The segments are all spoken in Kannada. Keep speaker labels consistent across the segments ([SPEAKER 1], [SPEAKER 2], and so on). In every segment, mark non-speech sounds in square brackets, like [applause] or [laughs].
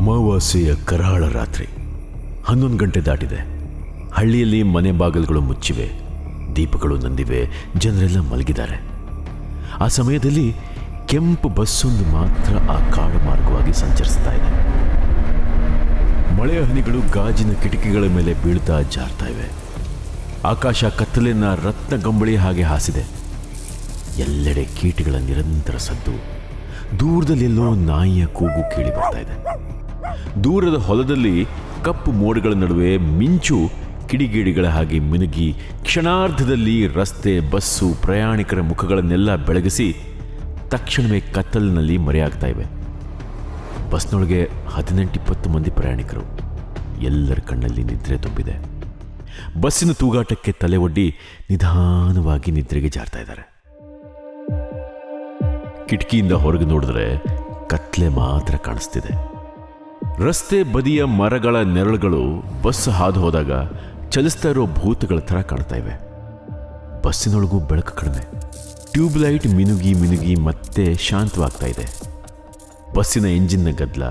[SPEAKER 1] ಅಮಾವಾಸ್ಯೆಯ ಕರಾಳ ರಾತ್ರಿ. ಹನ್ನೊಂದು ಗಂಟೆ ದಾಟಿದೆ. ಹಳ್ಳಿಯಲ್ಲಿ ಮನೆ ಬಾಗಿಲುಗಳು ಮುಚ್ಚಿವೆ. ದೀಪಗಳು ನಂದಿವೆ. ಜನರೆಲ್ಲ ಮಲಗಿದ್ದಾರೆ. ಆ ಸಮಯದಲ್ಲಿ ಕೆಂಪು ಬಸ್ಸೊಂದು ಮಾತ್ರ ಆ ಕಾಡು ಮಾರ್ಗವಾಗಿ ಸಂಚರಿಸ್ತಾ ಇದೆ. ಮಳೆಯ ಹನಿಗಳು ಗಾಜಿನ ಕಿಟಕಿಗಳ ಮೇಲೆ ಬೀಳ್ತಾ ಜಾರ್ತಾ ಇವೆ. ಆಕಾಶ ಕತ್ತಲಿನ ರತ್ನ ಗಂಬಳಿ ಹಾಗೆ ಹಾಸಿದೆ. ಎಲ್ಲೆಡೆ ಕೀಟಗಳ ನಿರಂತರ ಸದ್ದು. ದೂರದಲ್ಲೆಲ್ಲೋ ನಾಯಿಯ ಕೂಗು ಕೇಳಿ ಬರ್ತಾ ಇದೆ. ದೂರದ ಹೊಲದಲ್ಲಿ ಕಪ್ಪು ಮೋಡಗಳ ನಡುವೆ ಮಿಂಚು ಕಿಡಿಗೇಡಿಗಳ ಹಾಗೆ ಮಿನುಗಿ ಕ್ಷಣಾರ್ಧದಲ್ಲಿ ರಸ್ತೆ, ಬಸ್ಸು, ಪ್ರಯಾಣಿಕರ ಮುಖಗಳನ್ನೆಲ್ಲ ಬೆಳಗಿಸಿ ತಕ್ಷಣವೇ ಕತ್ತಲಿನಲ್ಲಿ ಮರೆಯಾಗ್ತಾ ಇವೆ. ಬಸ್ನೊಳಗೆ ಹದಿನೆಂಟಿಪ್ಪತ್ತು ಮಂದಿ ಪ್ರಯಾಣಿಕರು. ಎಲ್ಲರ ಕಣ್ಣಲ್ಲಿ ನಿದ್ರೆ ತುಂಬಿದೆ. ಬಸ್ಸಿನ ತೂಗಾಟಕ್ಕೆ ತಲೆ ಒಡ್ಡಿ ನಿಧಾನವಾಗಿ ನಿದ್ರೆಗೆ ಜಾರ್ತಾ ಇದ್ದಾರೆ. ಕಿಟಕಿಯಿಂದ ಹೊರಗೆ ನೋಡಿದ್ರೆ ಕತ್ಲೆ ಮಾತ್ರ ಕಾಣಿಸ್ತಿದೆ. ರಸ್ತೆ ಬದಿಯ ಮರಗಳ ನೆರಳುಗಳು ಬಸ್ ಹಾದು ಹೋದಾಗ ಚಲಿಸ್ತಾ ಇರೋ ಭೂತಗಳ ಥರ ಕಾಣ್ತಾ ಇವೆ. ಬಸ್ಸಿನೊಳಗೂ ಬೆಳಕು ಕಡಿಮೆ. ಟ್ಯೂಬ್ಲೈಟ್ ಮಿನುಗಿ ಮಿನುಗಿ ಮತ್ತೆ ಶಾಂತವಾಗ್ತಾ ಇದೆ. ಬಸ್ಸಿನ ಎಂಜಿನ್ನ ಗದ್ದಲ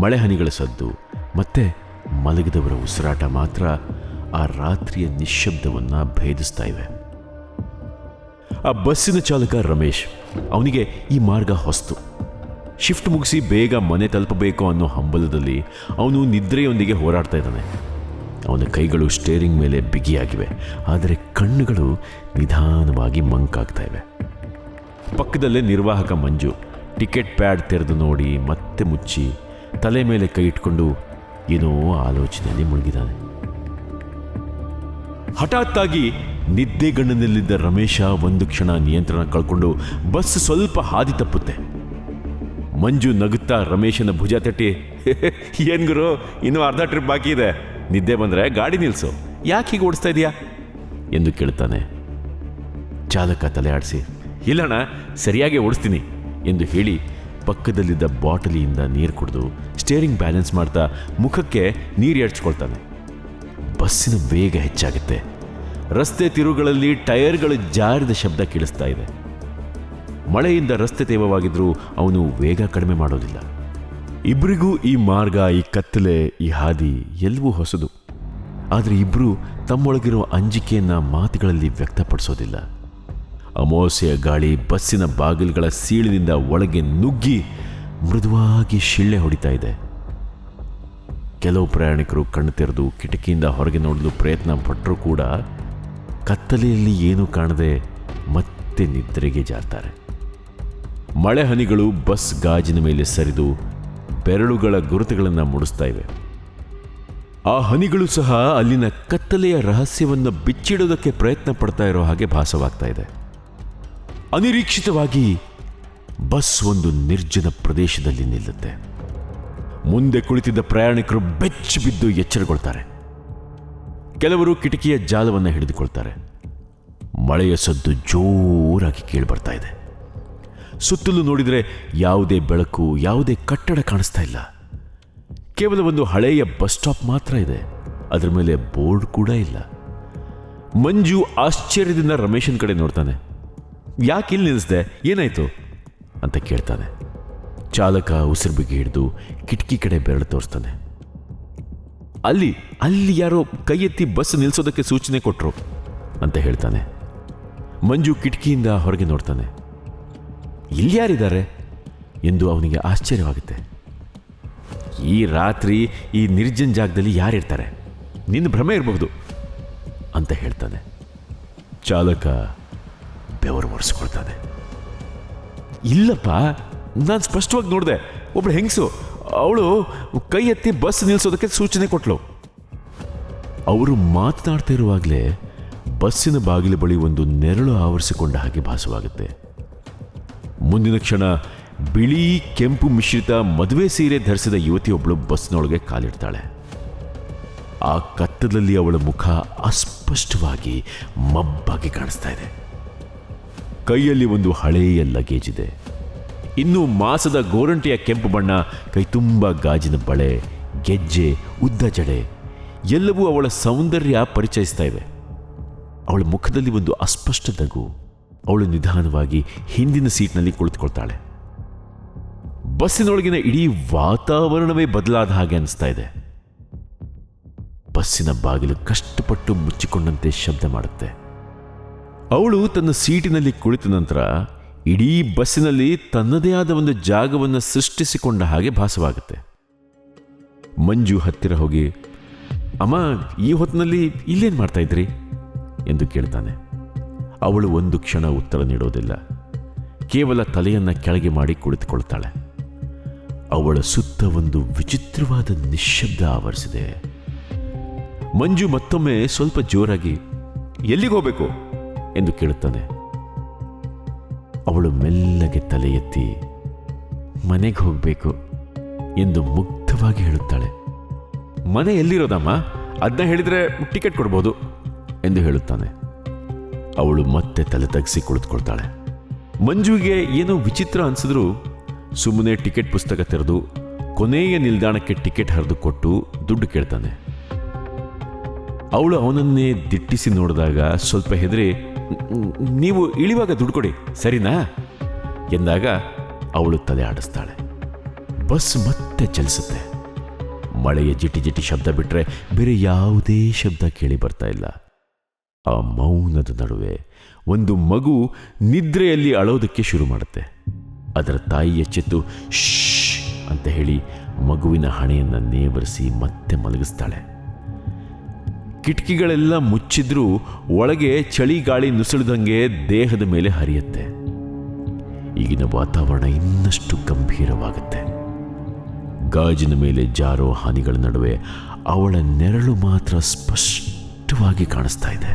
[SPEAKER 1] ಮಳೆ ಹನಿಗಳ ಸದ್ದು ಮತ್ತೆ ಮಲಗಿದವರ ಉಸಿರಾಟ ಮಾತ್ರ ಆ ರಾತ್ರಿಯ ನಿಶ್ಶಬ್ದವನ್ನು ಭೇದಿಸ್ತಾ ಇವೆ. ಆ ಬಸ್ಸಿನ ಚಾಲಕ ರಮೇಶ್, ಅವನಿಗೆ ಈ ಮಾರ್ಗ ಹೊಸ್ತು. ಶಿಫ್ಟ್ ಮುಗಿಸಿ ಬೇಗ ಮನೆ ತಲುಪಬೇಕು ಅನ್ನೋ ಹಂಬಲದಲ್ಲಿ ಅವನು ನಿದ್ರೆಯೊಂದಿಗೆ ಹೋರಾಡ್ತಾ ಇದ್ದಾನೆ. ಅವನ ಕೈಗಳು ಸ್ಟೇರಿಂಗ್ ಮೇಲೆ ಬಿಗಿಯಾಗಿವೆ. ಆದರೆ ಕಣ್ಣುಗಳು ನಿಧಾನವಾಗಿ ಮಂಕಾಗ್ತಾ ಇವೆ. ಪಕ್ಕದಲ್ಲೇ ನಿರ್ವಾಹಕ ಮಂಜು ಟಿಕೆಟ್ ಪ್ಯಾಡ್ ತೆರೆದು ನೋಡಿ ಮತ್ತೆ ಮುಚ್ಚಿ ತಲೆ ಮೇಲೆ ಕೈ ಇಟ್ಕೊಂಡು ಏನೋ ಆಲೋಚನೆಯಲ್ಲಿ ಮುಳುಗಿದ್ದಾನೆ. ಹಠಾತ್ತಾಗಿ ನಿದ್ದೆಗಣ್ಣಿನಲ್ಲಿದ್ದ ರಮೇಶ ಒಂದು ಕ್ಷಣ ನಿಯಂತ್ರಣ ಕಳ್ಕೊಂಡು ಬಸ್ ಸ್ವಲ್ಪ ಹಾದಿ ತಪ್ಪುತ್ತೆ. ಮಂಜು ನಗುತ್ತಾ ರಮೇಶನ ಭುಜ ತಟ್ಟಿ, [laughs] ಏನ್ ಗುರು, ಇನ್ನೂ ಅರ್ಧ ಟ್ರಿಪ್ ಬಾಕಿ ಇದೆ. ನಿದ್ದೆ ಬಂದ್ರೆ ಗಾಡಿ ನಿಲ್ಸು. ಯಾಕೆ ಹೀಗೆ ಓಡಿಸ್ತಾ ಇದೀಯಾ? ಎಂದು ಕೇಳ್ತಾನೆ. ಚಾಲಕ ತಲೆ ಆಡಿಸಿ, ಇಲ್ಲಣ್ಣ, ಸರಿಯಾಗಿ ಓಡಿಸ್ತೀನಿ ಎಂದು ಹೇಳಿ ಪಕ್ಕದಲ್ಲಿದ್ದ ಬಾಟಲಿಯಿಂದ ನೀರು ಕುಡಿದು ಸ್ಟೇರಿಂಗ್ ಬ್ಯಾಲೆನ್ಸ್ ಮಾಡ್ತಾ ಮುಖಕ್ಕೆ ನೀರು ಎಡ್ಚ್ಕೊಳ್ತಾನೆ ಬಸ್ಸಿನ ವೇಗ ಹೆಚ್ಚಾಗುತ್ತೆ. ರಸ್ತೆ ತಿರುಗಳಲ್ಲಿ ಟೈರ್ಗಳು ಜಾರಿದ ಶಬ್ದ ಕೇಳಿಸ್ತಾ ಇದೆ. ಮಳೆಯಿಂದ ರಸ್ತೆ ತೇವವಾಗಿದ್ದರೂ ಅವನು ವೇಗ ಕಡಿಮೆ ಮಾಡೋದಿಲ್ಲ. ಇಬ್ಬರಿಗೂ ಈ ಮಾರ್ಗ, ಈ ಕತ್ತಲೆ, ಈ ಹಾದಿ ಎಲ್ಲವೂ ಹೊಸದು. ಆದರೆ ಇಬ್ಬರು ತಮ್ಮೊಳಗಿರೋ ಅಂಜಿಕೆಯನ್ನ ಮಾತುಗಳಲ್ಲಿ ವ್ಯಕ್ತಪಡಿಸೋದಿಲ್ಲ. ಅಮಾವಾಸ್ಯೆಯ ಗಾಳಿ ಬಸ್ಸಿನ ಬಾಗಿಲುಗಳ ಸೀಳಿನಿಂದ ಒಳಗೆ ನುಗ್ಗಿ ಮೃದುವಾಗಿ ಶಿಳ್ಳೆ ಹೊಡಿತಾ ಇದೆ. ಕೆಲವು ಪ್ರಯಾಣಿಕರು ಕಣ್ಣು ತೆರೆದು ಕಿಟಕಿಯಿಂದ ಹೊರಗೆ ನೋಡಲು ಪ್ರಯತ್ನ ಪಟ್ಟರೂ ಕೂಡ ಕತ್ತಲೆಯಲ್ಲಿ ಏನೂ ಕಾಣದೆ ಮತ್ತೆ ನಿದ್ರೆಗೆ ಜಾರ್ತಾರೆ. ಮಳೆ ಹನಿಗಳು ಬಸ್ ಗಾಜಿನ ಮೇಲೆ ಸರಿದು ಬೆರಳುಗಳ ಗುರುತುಗಳನ್ನು ಮೂಡಿಸ್ತಾ ಇವೆ. ಆ ಹನಿಗಳು ಸಹ ಅಲ್ಲಿನ ಕತ್ತಲೆಯ ರಹಸ್ಯವನ್ನು ಬಿಚ್ಚಿಡೋದಕ್ಕೆ ಪ್ರಯತ್ನ ಪಡ್ತಾ ಇರೋ ಹಾಗೆ ಭಾಸವಾಗ್ತಾ ಇದೆ. ಅನಿರೀಕ್ಷಿತವಾಗಿ ಬಸ್ ಒಂದು ನಿರ್ಜನ ಪ್ರದೇಶದಲ್ಲಿ ನಿಲ್ಲುತ್ತೆ. ಮುಂದೆ ಕುಳಿತಿದ್ದ ಪ್ರಯಾಣಿಕರು ಬೆಚ್ಚಿ ಬಿದ್ದು ಎಚ್ಚರಗೊಳ್ತಾರೆ. ಕೆಲವರು ಕಿಟಕಿಯ ಜಾಲವನ್ನು ಹಿಡಿದುಕೊಳ್ತಾರೆ. ಮಳೆಯ ಸದ್ದು ಜೋರಾಗಿ ಕೇಳಿಬರ್ತಾ ಇದೆ. ಸುತ್ತಲೂ ನೋಡಿದರೆ ಯಾವುದೇ ಬೆಳಕು, ಯಾವುದೇ ಕಟ್ಟಡ ಕಾಣಿಸ್ತಾ ಇಲ್ಲ. ಕೇವಲ ಒಂದು ಹಳೆಯ ಬಸ್ ಸ್ಟಾಪ್ ಮಾತ್ರ ಇದೆ. ಅದರ ಮೇಲೆ ಬೋರ್ಡ್ ಕೂಡ ಇಲ್ಲ. ಮಂಜು ಆಶ್ಚರ್ಯದಿಂದ ರಮೇಶನ್ ಕಡೆ ನೋಡ್ತಾನೆ. ಯಾಕೆ ಇಲ್ಲಿ ನಿಲ್ಲಿಸ್ದೆ ಏನಾಯ್ತು? ಅಂತ ಕೇಳ್ತಾನೆ. ಚಾಲಕ ಉಸಿರು ಬಿಗಿ ಹಿಡಿದು ಕಿಟಕಿ ಕಡೆ ಬೆರಳು ತೋರಿಸ್ತಾನೆ. ಅಲ್ಲಿ ಅಲ್ಲಿ ಯಾರೋ ಕೈ ಎತ್ತಿ ಬಸ್ ನಿಲ್ಲಿಸೋದಕ್ಕೆ ಸೂಚನೆ ಕೊಟ್ಟರು ಅಂತ ಹೇಳ್ತಾನೆ. ಮಂಜು ಕಿಟಕಿಯಿಂದ ಹೊರಗೆ ನೋಡ್ತಾನೆ. ಇಲ್ಲಿ ಯಾರಿದ್ದಾರೆ ಎಂದು ಅವನಿಗೆ ಆಶ್ಚರ್ಯವಾಗುತ್ತೆ. ಈ ರಾತ್ರಿ ಈ ನಿರ್ಜನ್ ಜಾಗದಲ್ಲಿ ಯಾರಿರ್ತಾರೆ? ನಿನ್ನ ಭ್ರಮೆ ಇರಬಹುದು ಅಂತ ಹೇಳ್ತಾನೆ. ಚಾಲಕ ಬೆವರು ಒರೆಸ್ಕೊಳ್ತಾನೆ. ಇಲ್ಲಪ್ಪ, ನಾನು ಸ್ಪಷ್ಟವಾಗಿ ನೋಡಿದೆ, ಒಬ್ಳು ಹೆಂಗಸು, ಅವಳು ಕೈ ಎತ್ತಿ ಬಸ್ ನಿಲ್ಲಿಸೋದಕ್ಕೆ ಸೂಚನೆ ಕೊಟ್ಲು. ಅವರು ಮಾತನಾಡ್ತಾ ಇರುವಾಗಲೇ ಬಸ್ಸಿನ ಬಾಗಿಲು ಬಳಿ ಒಂದು ನೆರಳು ಆವರಿಸಿಕೊಂಡ ಹಾಗೆ ಭಾಸವಾಗುತ್ತೆ. ಮುಂದಿನ ಕ್ಷಣ ಬಿಳಿ ಕೆಂಪು ಮಿಶ್ರಿತ ಮದುವೆ ಸೀರೆ ಧರಿಸಿದ ಯುವತಿಯೊಬ್ಬಳು ಬಸ್ನೊಳಗೆ ಕಾಲಿಡ್ತಾಳೆ. ಆ ಕತ್ತಲಲ್ಲಿ ಅವಳ ಮುಖ ಅಸ್ಪಷ್ಟವಾಗಿ ಮಬ್ಬಾಗಿ ಕಾಣಿಸ್ತಾ ಇದೆ. ಕೈಯಲ್ಲಿ ಒಂದು ಹಳೆಯ ಲಗೇಜ್ ಇದೆ. ಇನ್ನು ಮಾಸದ ಗೋರಂಟಿಯ ಕೆಂಪು ಬಣ್ಣ, ಕೈ ತುಂಬ ಗಾಜಿನ ಬಳೆ, ಗೆಜ್ಜೆ, ಉದ್ದ ಜಡೆ, ಎಲ್ಲವೂ ಅವಳ ಸೌಂದರ್ಯ ಪರಿಚಯಿಸ್ತಾ ಇವೆ ಅವಳ ಮುಖದಲ್ಲಿ ಒಂದು ಅಸ್ಪಷ್ಟ ನಗು ಅವಳು ನಿಧಾನವಾಗಿ ಹಿಂದಿನ ಸೀಟ್ನಲ್ಲಿ ಕುಳಿತುಕೊಳ್ತಾಳೆ. ಬಸ್ಸಿನೊಳಗಿನ ಇಡೀ ವಾತಾವರಣವೇ ಬದಲಾದ ಹಾಗೆ ಅನಿಸ್ತಾ ಇದೆ. ಬಸ್ಸಿನ ಬಾಗಿಲು ಕಷ್ಟಪಟ್ಟು ಮುಚ್ಚಿಕೊಂಡಂತೆ ಶಬ್ದ ಮಾಡುತ್ತೆ. ಅವಳು ತನ್ನ ಸೀಟಿನಲ್ಲಿ ಕುಳಿತ ನಂತರ ಇಡೀ ಬಸ್ಸಿನಲ್ಲಿ ತನ್ನದೇ ಆದ ಒಂದು ಜಾಗವನ್ನು ಸೃಷ್ಟಿಸಿಕೊಂಡ ಹಾಗೆ ಭಾಸವಾಗುತ್ತೆ. ಮಂಜು ಹತ್ತಿರ ಹೋಗಿ, ಅಮ್ಮ, ಈ ಹೊತ್ತಿನಲ್ಲಿ ಇಲ್ಲೇನು ಮಾಡ್ತಾ ಇದ್ರಿ? ಎಂದು ಕೇಳ್ತಾನೆ. ಅವಳು ಒಂದು ಕ್ಷಣ ಉತ್ತರ ನೀಡೋದಿಲ್ಲ. ಕೇವಲ ತಲೆಯನ್ನು ಕೆಳಗೆ ಮಾಡಿ ಕುಳಿತುಕೊಳ್ತಾಳೆ. ಅವಳ ಸುತ್ತ ಒಂದು ವಿಚಿತ್ರವಾದ ನಿಶ್ಶಬ್ದ ಆವರಿಸಿದೆ. ಮಂಜು ಮತ್ತೊಮ್ಮೆ ಸ್ವಲ್ಪ ಜೋರಾಗಿ, ಎಲ್ಲಿಗೆ ಹೋಗಬೇಕು? ಎಂದು ಕೇಳುತ್ತಾನೆ. ಅವಳು ಮೆಲ್ಲಗೆ ತಲೆ ಎತ್ತಿ, ಮನೆಗೆ ಹೋಗಬೇಕು ಎಂದು ಮುಗ್ಧವಾಗಿ ಹೇಳುತ್ತಾಳೆ. ಮನೆ ಎಲ್ಲಿರೋದಮ್ಮ? ಅದನ್ನ ಹೇಳಿದ್ರೆ ಟಿಕೆಟ್ ಕೊಡ್ಬೋದು ಎಂದು ಹೇಳುತ್ತಾನೆ. ಅವಳು ಮತ್ತೆ ತಲೆ ತಗ್ಸಿ ಕುಳಿತುಕೊಳ್ತಾಳೆ. ಮಂಜುವಿಗೆ ಏನೋ ವಿಚಿತ್ರ ಅನ್ಸಿದ್ರು ಸುಮ್ಮನೆ ಟಿಕೆಟ್ ಪುಸ್ತಕ ತೆರೆದು ಕೊನೆಯ ನಿಲ್ದಾಣಕ್ಕೆ ಟಿಕೆಟ್ ಹರಿದು ಕೊಟ್ಟು ದುಡ್ಡು ಕೇಳ್ತಾನೆ. ಅವಳು ಅವನನ್ನೇ ದಿಟ್ಟಿಸಿ ನೋಡಿದಾಗ ಸ್ವಲ್ಪ ಹೆದರಿ, "ನ್- ನೀವು ಇಳಿವಾಗ ದುಡ್ಡು ಕೊಡಿ, ಸರಿನಾ? ಎಂದಾಗ ಅವಳು ತಲೆ ಆಡಿಸ್ತಾಳೆ. ಬಸ್ ಮತ್ತೆ ಚಲಿಸುತ್ತೆ. ಮಳೆಯ ಜಿಟಿ ಜಿಟಿ ಶಬ್ದ ಬಿಟ್ಟರೆ ಬೇರೆ ಯಾವುದೇ ಶಬ್ದ ಕೇಳಿ ಬರ್ತಾ ಇಲ್ಲ. ಆ ಮೌನದ ನಡುವೆ ಒಂದು ಮಗು ನಿದ್ರೆಯಲ್ಲಿ ಅಳೋದಕ್ಕೆ ಶುರು ಮಾಡುತ್ತೆ. ಅದರ ತಾಯಿ ಎಚ್ಚೆತ್ತು ಶ್ ಅಂತ ಹೇಳಿ ಮಗುವಿನ ಹಣೆಯನ್ನು ನೇವರಿಸಿ ಮತ್ತೆ ಮಲಗಿಸ್ತಾಳೆ. ಕಿಟಕಿಗಳೆಲ್ಲ ಮುಚ್ಚಿದ್ರೂ ಒಳಗೆ ಚಳಿ ಗಾಳಿ ನುಸುಳಿದಂಗೆ ದೇಹದ ಮೇಲೆ ಹರಿಯುತ್ತೆ. ಈಗಿನ ವಾತಾವರಣ ಇನ್ನಷ್ಟು ಗಂಭೀರವಾಗುತ್ತೆ. ಗಾಜಿನ ಮೇಲೆ ಜಾರೋ ಹಾನಿಗಳ ನಡುವೆ ಅವಳ ನೆರಳು ಮಾತ್ರ ಸ್ಪಷ್ಟವಾಗಿ ಕಾಣಿಸ್ತಾ ಇದೆ.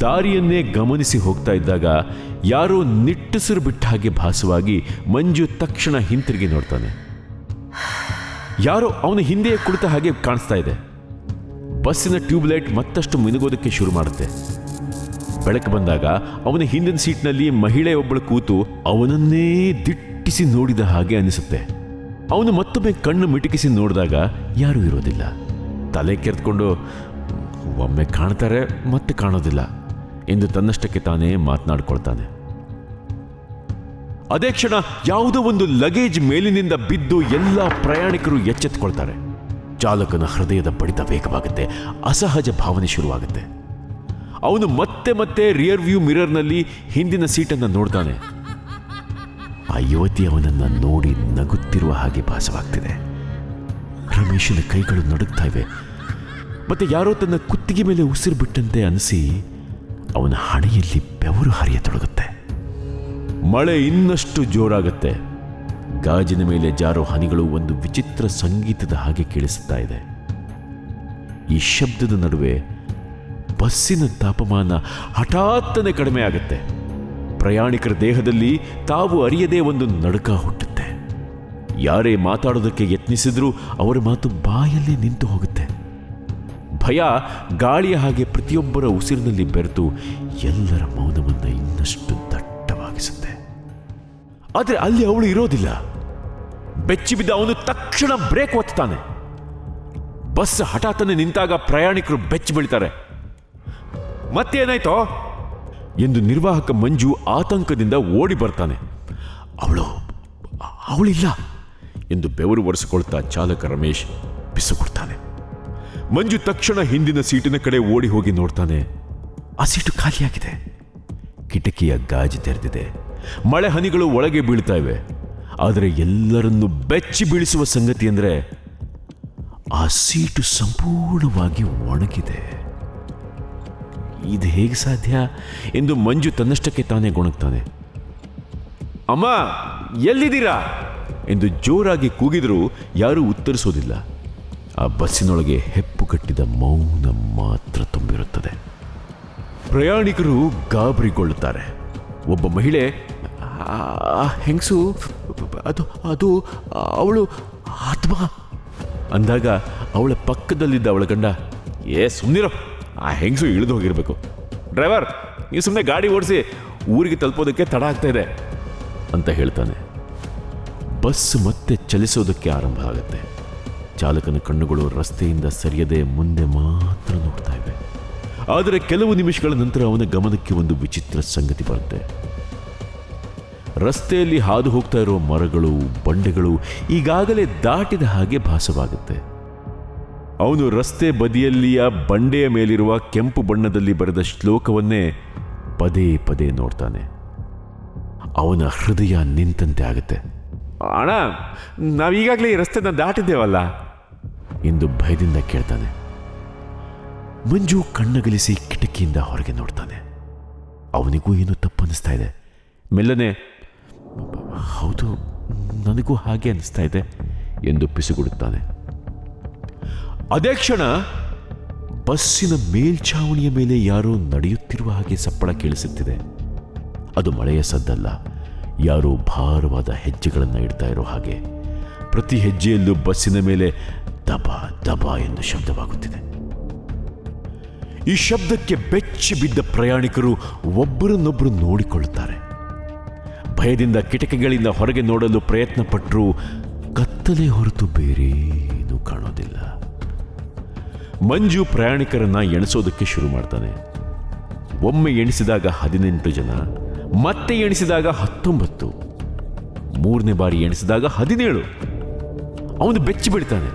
[SPEAKER 1] ದಾರಿಯನ್ನೇ ಗಮನಿಸಿ ಹೋಗ್ತಾ ಇದ್ದಾಗ ಯಾರೋ ನಿಟ್ಟುಸಿರು ಬಿಟ್ಟ ಹಾಗೆ ಭಾಸವಾಗಿ ಮಂಜು ತಕ್ಷಣ ಹಿಂತಿರುಗಿ ನೋಡ್ತಾನೆ. ಯಾರೋ ಅವನ ಹಿಂದೆಯೇ ಕುಳಿತ ಹಾಗೆ ಕಾಣಿಸ್ತಾ ಇದೆ. ಬಸ್ಸಿನ ಟ್ಯೂಬ್ಲೈಟ್ ಮತ್ತಷ್ಟು ಮಿನುಗೋದಕ್ಕೆ ಶುರು ಮಾಡುತ್ತೆ. ಬೆಳಕು ಬಂದಾಗ ಅವನ ಹಿಂದಿನ ಸೀಟ್ನಲ್ಲಿ ಮಹಿಳೆಯೊಬ್ಬಳು ಕೂತು ಅವನನ್ನೇ ದಿಟ್ಟಿಸಿ ನೋಡಿದ ಹಾಗೆ ಅನಿಸುತ್ತೆ. ಅವನು ಮತ್ತೊಮ್ಮೆ ಕಣ್ಣು ಮಿಟುಕಿಸಿ ನೋಡಿದಾಗ ಯಾರೂ ಇರೋದಿಲ್ಲ. ತಲೆ ಕೆರೆದುಕೊಂಡು ಒಮ್ಮೆ ಕಾಣ್ತಾರೆ, ಮತ್ತೆ ಕಾಣೋದಿಲ್ಲ. ಎಂದು ತನ್ನಷ್ಟಕ್ಕೆ ತಾನೇ ಮಾತನಾಡ್ಕೊಳ್ತಾನೆ. ಅದೇ ಕ್ಷಣ ಯಾವುದೋ ಒಂದು ಲಗೇಜ್ ಮೇಲಿನಿಂದ ಬಿದ್ದು ಎಲ್ಲ ಪ್ರಯಾಣಿಕರು ಎಚ್ಚೆತ್ಕೊಳ್ತಾರೆ. ಚಾಲಕನ ಹೃದಯದ ಬಡಿತ ವೇಗವಾಗುತ್ತೆ, ಅಸಹಜ ಭಾವನೆ ಶುರುವಾಗುತ್ತೆ. ಅವನು ಮತ್ತೆ ಮತ್ತೆ ರಿಯರ್ ವ್ಯೂ ಮಿರರ್ನಲ್ಲಿ ಹಿಂದಿನ ಸೀಟನ್ನು ನೋಡ್ತಾನೆ. ಆ ಯುವತಿ ಅವನನ್ನು ನೋಡಿ ನಗುತ್ತಿರುವ ಹಾಗೆ ಭಾಸವಾಗ್ತಿದೆ. ರಮೇಶನ ಕೈಗಳು ನಡುಗ್ತಾ ಇವೆ ಮತ್ತೆ ಯಾರೋ ತನ್ನ ಕುತ್ತಿಗೆ ಮೇಲೆ ಉಸಿರು ಬಿಟ್ಟಂತೆ ಅನಿಸಿ ಅವನ ಹಣೆಯಲ್ಲಿ ಬೆವರು ಹರಿಯತೊಡಗುತ್ತೆ. ಮಳೆ ಇನ್ನಷ್ಟು ಜೋರಾಗತ್ತೆ. ಗಾಜಿನ ಮೇಲೆ ಜಾರೋ ಹನಿಗಳು ಒಂದು ವಿಚಿತ್ರ ಸಂಗೀತದ ಹಾಗೆ ಕೇಳಿಸುತ್ತಾ ಇದೆ. ಈ ಶಬ್ದದ ನಡುವೆ ಬಸ್ಸಿನ ತಾಪಮಾನ ಹಠಾತ್ತನೆ ಕಡಿಮೆ ಆಗುತ್ತೆ ಪ್ರಯಾಣಿಕರ ದೇಹದಲ್ಲಿ ತಾವು ಅರಿಯದೇ ಒಂದು ನಡುಕ ಹುಟ್ಟುತ್ತೆ ಯಾರೇ ಮಾತಾಡೋದಕ್ಕೆ ಯತ್ನಿಸಿದ್ರೂ ಅವರ ಮಾತು ಬಾಯಲ್ಲೇ ನಿಂತು ಹೋಗುತ್ತೆ. ಭಯ ಗಾಳಿಯ ಹಾಗೆ ಪ್ರತಿಯೊಬ್ಬರ ಉಸಿರಿನಲ್ಲಿ ಬೆರೆತು ಎಲ್ಲರ ಮೌನವನ್ನು ಇನ್ನಷ್ಟು ದಟ್ಟವಾಗಿಸುತ್ತೆ. ಆದರೆ ಅಲ್ಲಿ ಅವಳು ಇರೋದಿಲ್ಲ. ಬೆಚ್ಚಿ ಬಿದ್ದ ಅವನು ತಕ್ಷಣ ಬ್ರೇಕ್ ಒತ್ತಾನೆ ಬಸ್ ಹಠಾತ್ತನೆ ನಿಂತಾಗ ಪ್ರಯಾಣಿಕರು ಬೆಚ್ಚಿ ಬೀಳ್ತಾರೆ. ಮತ್ತೇನಾಯ್ತೋ? ಎಂದು ನಿರ್ವಾಹಕ ಮಂಜು ಆತಂಕದಿಂದ ಓಡಿ ಬರ್ತಾನೆ. ಅವಳು, ಅವಳಿಲ್ಲ. ಎಂದು ಬೆವರು ಒರೆಸಿಕೊಳ್ತಾ ಚಾಲಕ ರಮೇಶ್ ಬಿಸುಕೊಡ್ತಾನೆ ಮಂಜು ತಕ್ಷಣ ಹಿಂದಿನ ಸೀಟಿನ ಕಡೆ ಓಡಿ ಹೋಗಿ ನೋಡ್ತಾನೆ, ಆ ಸೀಟು ಖಾಲಿಯಾಗಿದೆ. ಕಿಟಕಿಯ ಗಾಜು ತೆರೆದಿದೆ. ಮಳೆ ಹನಿಗಳು ಒಳಗೆ ಬೀಳ್ತಾ ಇವೆ. ಆದರೆ ಎಲ್ಲರನ್ನು ಬೆಚ್ಚಿ ಬೀಳಿಸುವ ಸಂಗತಿ ಅಂದರೆ ಆ ಸೀಟು ಸಂಪೂರ್ಣವಾಗಿ ಒಣಗಿದೆ. ಇದು ಹೇಗೆ ಸಾಧ್ಯ? ಎಂದು ಮಂಜು ತನ್ನಷ್ಟಕ್ಕೆ ತಾನೇ ಗೊಣಗ್ತಾನೆ. ಅಮ್ಮ, ಎಲ್ಲಿದ್ದೀರಾ? ಎಂದು ಜೋರಾಗಿ ಕೂಗಿದರೂ ಯಾರೂ ಉತ್ತರಿಸೋದಿಲ್ಲ. ಆ ಬಸ್ಸಿನೊಳಗೆ ಹೆಪ್ಪು ಕಟ್ಟಿದ ಮೌನ ಮಾತ್ರ ತುಂಬಿರುತ್ತದೆ. ಪ್ರಯಾಣಿಕರು ಗಾಬರಿಗೊಳ್ಳುತ್ತಾರೆ. ಒಬ್ಬ ಮಹಿಳೆ, "ಆ, ಹೆಂಗಸು? ಅದು ಅದು, ಅವಳು ಆತ್ಮ? ಅಂದಾಗ ಅವಳ ಪಕ್ಕದಲ್ಲಿದ್ದ ಅವಳ ಗಂಡ, ಏ ಸುಮ್ಮನಿರೋ ಆ ಹೆಂಗಸು ಇಳಿದು ಹೋಗಿರಬೇಕು. ಡ್ರೈವರ್, ನೀವು ಸುಮ್ಮನೆ ಗಾಡಿ ಓಡಿಸಿ ಊರಿಗೆ ತಲುಪೋದಕ್ಕೆ ತಡ ಆಗ್ತಾ ಇದೆ. ಅಂತ ಹೇಳ್ತಾನೆ. ಬಸ್ ಮತ್ತೆ ಚಲಿಸೋದಕ್ಕೆ ಆರಂಭ ಆಗುತ್ತೆ. ಚಾಲಕನ ಕಣ್ಣುಗಳು ರಸ್ತೆಯಿಂದ ಸರಿಯದೆ ಮುಂದೆ ಮಾತ್ರ ನೋಡ್ತಾ ಇವೆ. ಆದರೆ ಕೆಲವು ನಿಮಿಷಗಳ ನಂತರ ಅವನ ಗಮನಕ್ಕೆ ಒಂದು ವಿಚಿತ್ರ ಸಂಗತಿ ಬರುತ್ತೆ. ರಸ್ತೆಯಲ್ಲಿ ಹಾದು ಹೋಗ್ತಾ ಇರೋ ಮರಗಳು, ಬಂಡೆಗಳು ಈಗಾಗಲೇ ದಾಟಿದ ಹಾಗೆ ಭಾಸವಾಗುತ್ತೆ. ಅವನು ರಸ್ತೆ ಬದಿಯಲ್ಲಿಯ ಬಂಡೆಯ ಮೇಲಿರುವ ಕೆಂಪು ಬಣ್ಣದಲ್ಲಿ ಬರೆದ ಶ್ಲೋಕವನ್ನೇ ಪದೇ ಪದೇ ನೋಡ್ತಾನೆ. ಅವನ ಹೃದಯ ನಿಂತಂತೆ ಆಗುತ್ತೆ. ಅಣ್ಣ ನಾವೀಗಾಗಲೇ ಈ ರಸ್ತೆನ ದಾಟಿದ್ದೇವಲ್ಲ? ಎಂದು ಭಯದಿಂದ ಕೇಳ್ತಾನೆ. ಮಂಜು ಕಣ್ಣಗಲಿಸಿ ಕಿಟಕಿಯಿಂದ ಹೊರಗೆ ನೋಡ್ತಾನೆ. ಅವನಿಗೂ ಏನೋ ತಪ್ಪನ್ನಿಸ್ತಾ ಇದೆ. ಮೆಲ್ಲನೆ ಹೌದು ನನಗೂ ಹಾಗೆ ಅನಿಸ್ತಾ ಇದೆ ಎಂದು ಪಿಸುಗುಡುತ್ತಾನೆ. ಅದೇ ಕ್ಷಣ ಬಸ್ಸಿನ ಮೇಲ್ಛಾವಣಿಯ ಮೇಲೆ ಯಾರೋ ನಡೆಯುತ್ತಿರುವ ಹಾಗೆ ಸಪ್ಪಳ ಕೇಳಿಸುತ್ತಿದೆ. ಅದು ಮಳೆಯ ಸದ್ದಲ್ಲ. ಯಾರೋ ಭಾರವಾದ ಹೆಜ್ಜೆಗಳನ್ನು ಇಡ್ತಾ ಇರೋ ಹಾಗೆ. ಪ್ರತಿ ಹೆಜ್ಜೆಯಲ್ಲೂ ಬಸ್ಸಿನ ಮೇಲೆ ದಬ ದಬ ಎಂದು ಶಬ್ದವಾಗುತ್ತಿದೆ. ಈ ಶಬ್ದಕ್ಕೆ ಬೆಚ್ಚಿ ಬಿದ್ದ ಪ್ರಯಾಣಿಕರು ಒಬ್ಬರನ್ನೊಬ್ಬರು ನೋಡಿಕೊಳ್ಳುತ್ತಾರೆ. ಭಯದಿಂದ ಕಿಟಕಿಗಳಿಂದ ಹೊರಗೆ ನೋಡಲು ಪ್ರಯತ್ನ ಪಟ್ಟರೂ ಕತ್ತಲೆ ಹೊರತು ಬೇರೇನೂ ಕಾಣೋದಿಲ್ಲ. ಮಂಜು ಪ್ರಯಾಣಿಕರನ್ನ ಎಣಿಸೋದಕ್ಕೆ ಶುರು ಮಾಡ್ತಾನೆ. ಒಮ್ಮೆ ಎಣಿಸಿದಾಗ ಹದಿನೆಂಟು ಜನ ಮತ್ತೆ ಎಣಿಸಿದಾಗ ಹತ್ತೊಂಬತ್ತು. ಮೂರನೇ ಬಾರಿ ಎಣಿಸಿದಾಗ ಹದಿನೇಳು. ಅವನು ಬೆಚ್ಚಿ ಬಿಡ್ತಾನೆ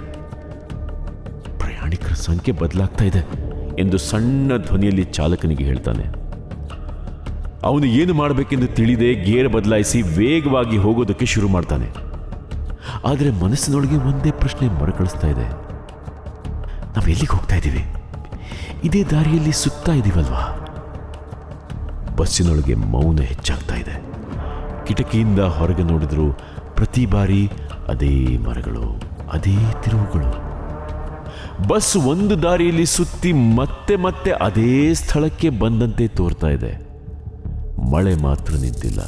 [SPEAKER 1] ಪ್ರಯಾಣಿಕರ ಸಂಖ್ಯೆ ಬದಲಾಗ್ತಾ ಇದೆ ಎಂದು ಸಣ್ಣ ಧ್ವನಿಯಲ್ಲಿ ಚಾಲಕನಿಗೆ ಹೇಳ್ತಾನೆ. ಅವನು ಏನು ಮಾಡಬೇಕೆಂದು ತಿಳಿದೆ ಗೇರ್ ಬದಲಾಯಿಸಿ ವೇಗವಾಗಿ ಹೋಗೋದಕ್ಕೆ ಶುರು ಮಾಡ್ತಾನೆ. ಆದರೆ ಮನಸ್ಸಿನೊಳಗೆ ಒಂದೇ ಪ್ರಶ್ನೆ ಮರುಕಳಿಸ್ತಾ ಇದೆ. ನಾವು ಎಲ್ಲಿಗೆ ಹೋಗ್ತಾ ಇದ್ದೀವಿ? ಇದೇ ದಾರಿಯಲ್ಲಿ ಸುತ್ತಾ ಇದ್ದೀವಲ್ವಾ ಬಸ್ಸಿನೊಳಗೆ ಮೌನ ಹೆಚ್ಚಾಗ್ತಾ ಇದೆ. ಕಿಟಕಿಯಿಂದ ಹೊರಗೆ ನೋಡಿದ್ರು ಪ್ರತಿ ಬಾರಿ ಅದೇ ಮರಗಳು, ಅದೇ ತಿರುವುಗಳು. ಬಸ್ ಒಂದು ದಾರಿಯಲ್ಲಿ ಸುತ್ತಿ ಮತ್ತೆ ಮತ್ತೆ ಅದೇ ಸ್ಥಳಕ್ಕೆ ಬಂದಂತೆ ತೋರ್ತಾ ಇದೆ. ಮಳೆ ಮಾತ್ರ ನಿಂತಿಲ್ಲ.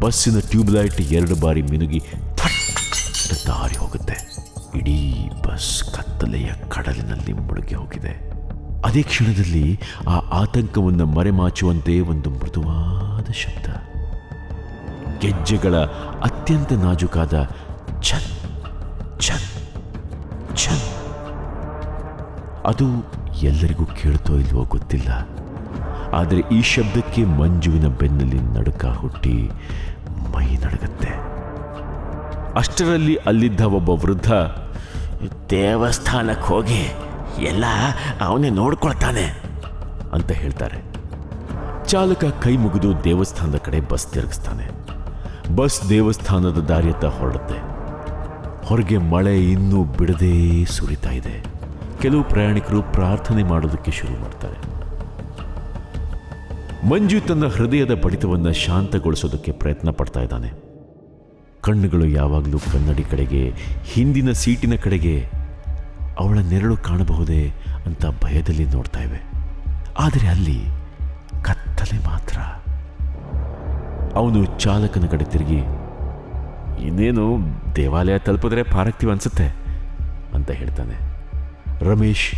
[SPEAKER 1] ಬಸ್ಸಿನ ಟ್ಯೂಬ್ಲೈಟ್ ಎರಡು ಬಾರಿ ಮಿನುಗಿ ದಾರಿ ಹೋಗುತ್ತೆ. ಇಡೀ ಬಸ್ ಕತ್ತಲೆಯ ಕಡಲಿನಲ್ಲಿ ಮುಳುಗಿ ಹೋಗಿದೆ. ಅದೇ ಕ್ಷಣದಲ್ಲಿ ಆ ಆತಂಕವನ್ನು ಮರೆಮಾಚುವಂತೆ ಒಂದು ಮೃದುವಾದ ಶಬ್ದ. ಗೆಜ್ಜೆಗಳ ಅತ್ಯಂತ ನಾಜುಕಾದ ಛನ್ ಛನ್ ಛನ್. ಅದು ಎಲ್ಲರಿಗೂ ಕೇಳ್ತೋ ಇಲ್ವೋ ಗೊತ್ತಿಲ್ಲ. ಆದರೆ ಈ ಶಬ್ದಕ್ಕೆ ಮಂಜುವಿನ ಬೆನ್ನಲ್ಲಿ ನಡುಕ ಹುಟ್ಟಿ ಮೈ ನಡಗತ್ತೆ. ಅಷ್ಟರಲ್ಲಿ ಅಲ್ಲಿದ್ದ ಒಬ್ಬ ವೃದ್ಧ ದೇವಸ್ಥಾನಕ್ಕೆ ಹೋಗಿ ಎಲ್ಲ ಅವನೇ ನೋಡ್ಕೊಳ್ತಾನೆ ಅಂತ ಹೇಳ್ತಾರೆ. ಚಾಲಕ ಕೈ ಮುಗಿದು ದೇವಸ್ಥಾನದ ಕಡೆ ಬಸ್ ತಿರುಗಿಸ್ತಾನೆ. ಬಸ್ ದೇವಸ್ಥಾನದ ದಾರಿಯತ್ತ ಹೊರಡುತ್ತೆ. ಹೊರಗೆ ಮಳೆ ಇನ್ನೂ ಬಿಡದೇ ಸುರಿತಾ ಇದೆ. ಕೆಲವು ಪ್ರಯಾಣಿಕರು ಪ್ರಾರ್ಥನೆ ಮಾಡೋದಕ್ಕೆ ಶುರು ಮಾಡ್ತಾರೆ. ಮಂಜು ತನ್ನ ಹೃದಯದ ಬಡಿತವನ್ನು ಶಾಂತಗೊಳಿಸೋದಕ್ಕೆ ಪ್ರಯತ್ನ ಪಡ್ತಾ ಇದ್ದಾನೆ. ಕಣ್ಣುಗಳು ಯಾವಾಗಲೂ ಕನ್ನಡಿ ಕಡೆಗೆ, ಹಿಂದಿನ ಸೀಟಿನ ಕಡೆಗೆ ಅವಳ ನೆರಳು ಕಾಣಬಹುದೇ ಅಂತ ಭಯದಲ್ಲಿ ನೋಡ್ತಾ ಇವೆ. ಆದರೆ ಅಲ್ಲಿ ಕತ್ತಲೆ ಮಾತ್ರ. ಅವನು ಚಾಲಕನ ಕಡೆ ತಿರುಗಿ, ಇನ್ನೇನು ದೇವಾಲಯ ತಲುಪಿದ್ರೆ ಪಾರಾಗ್ತೀವಿ ಅನ್ಸುತ್ತೆ? ಅಂತ ಹೇಳ್ತಾನೆ. ರಮೇಶ್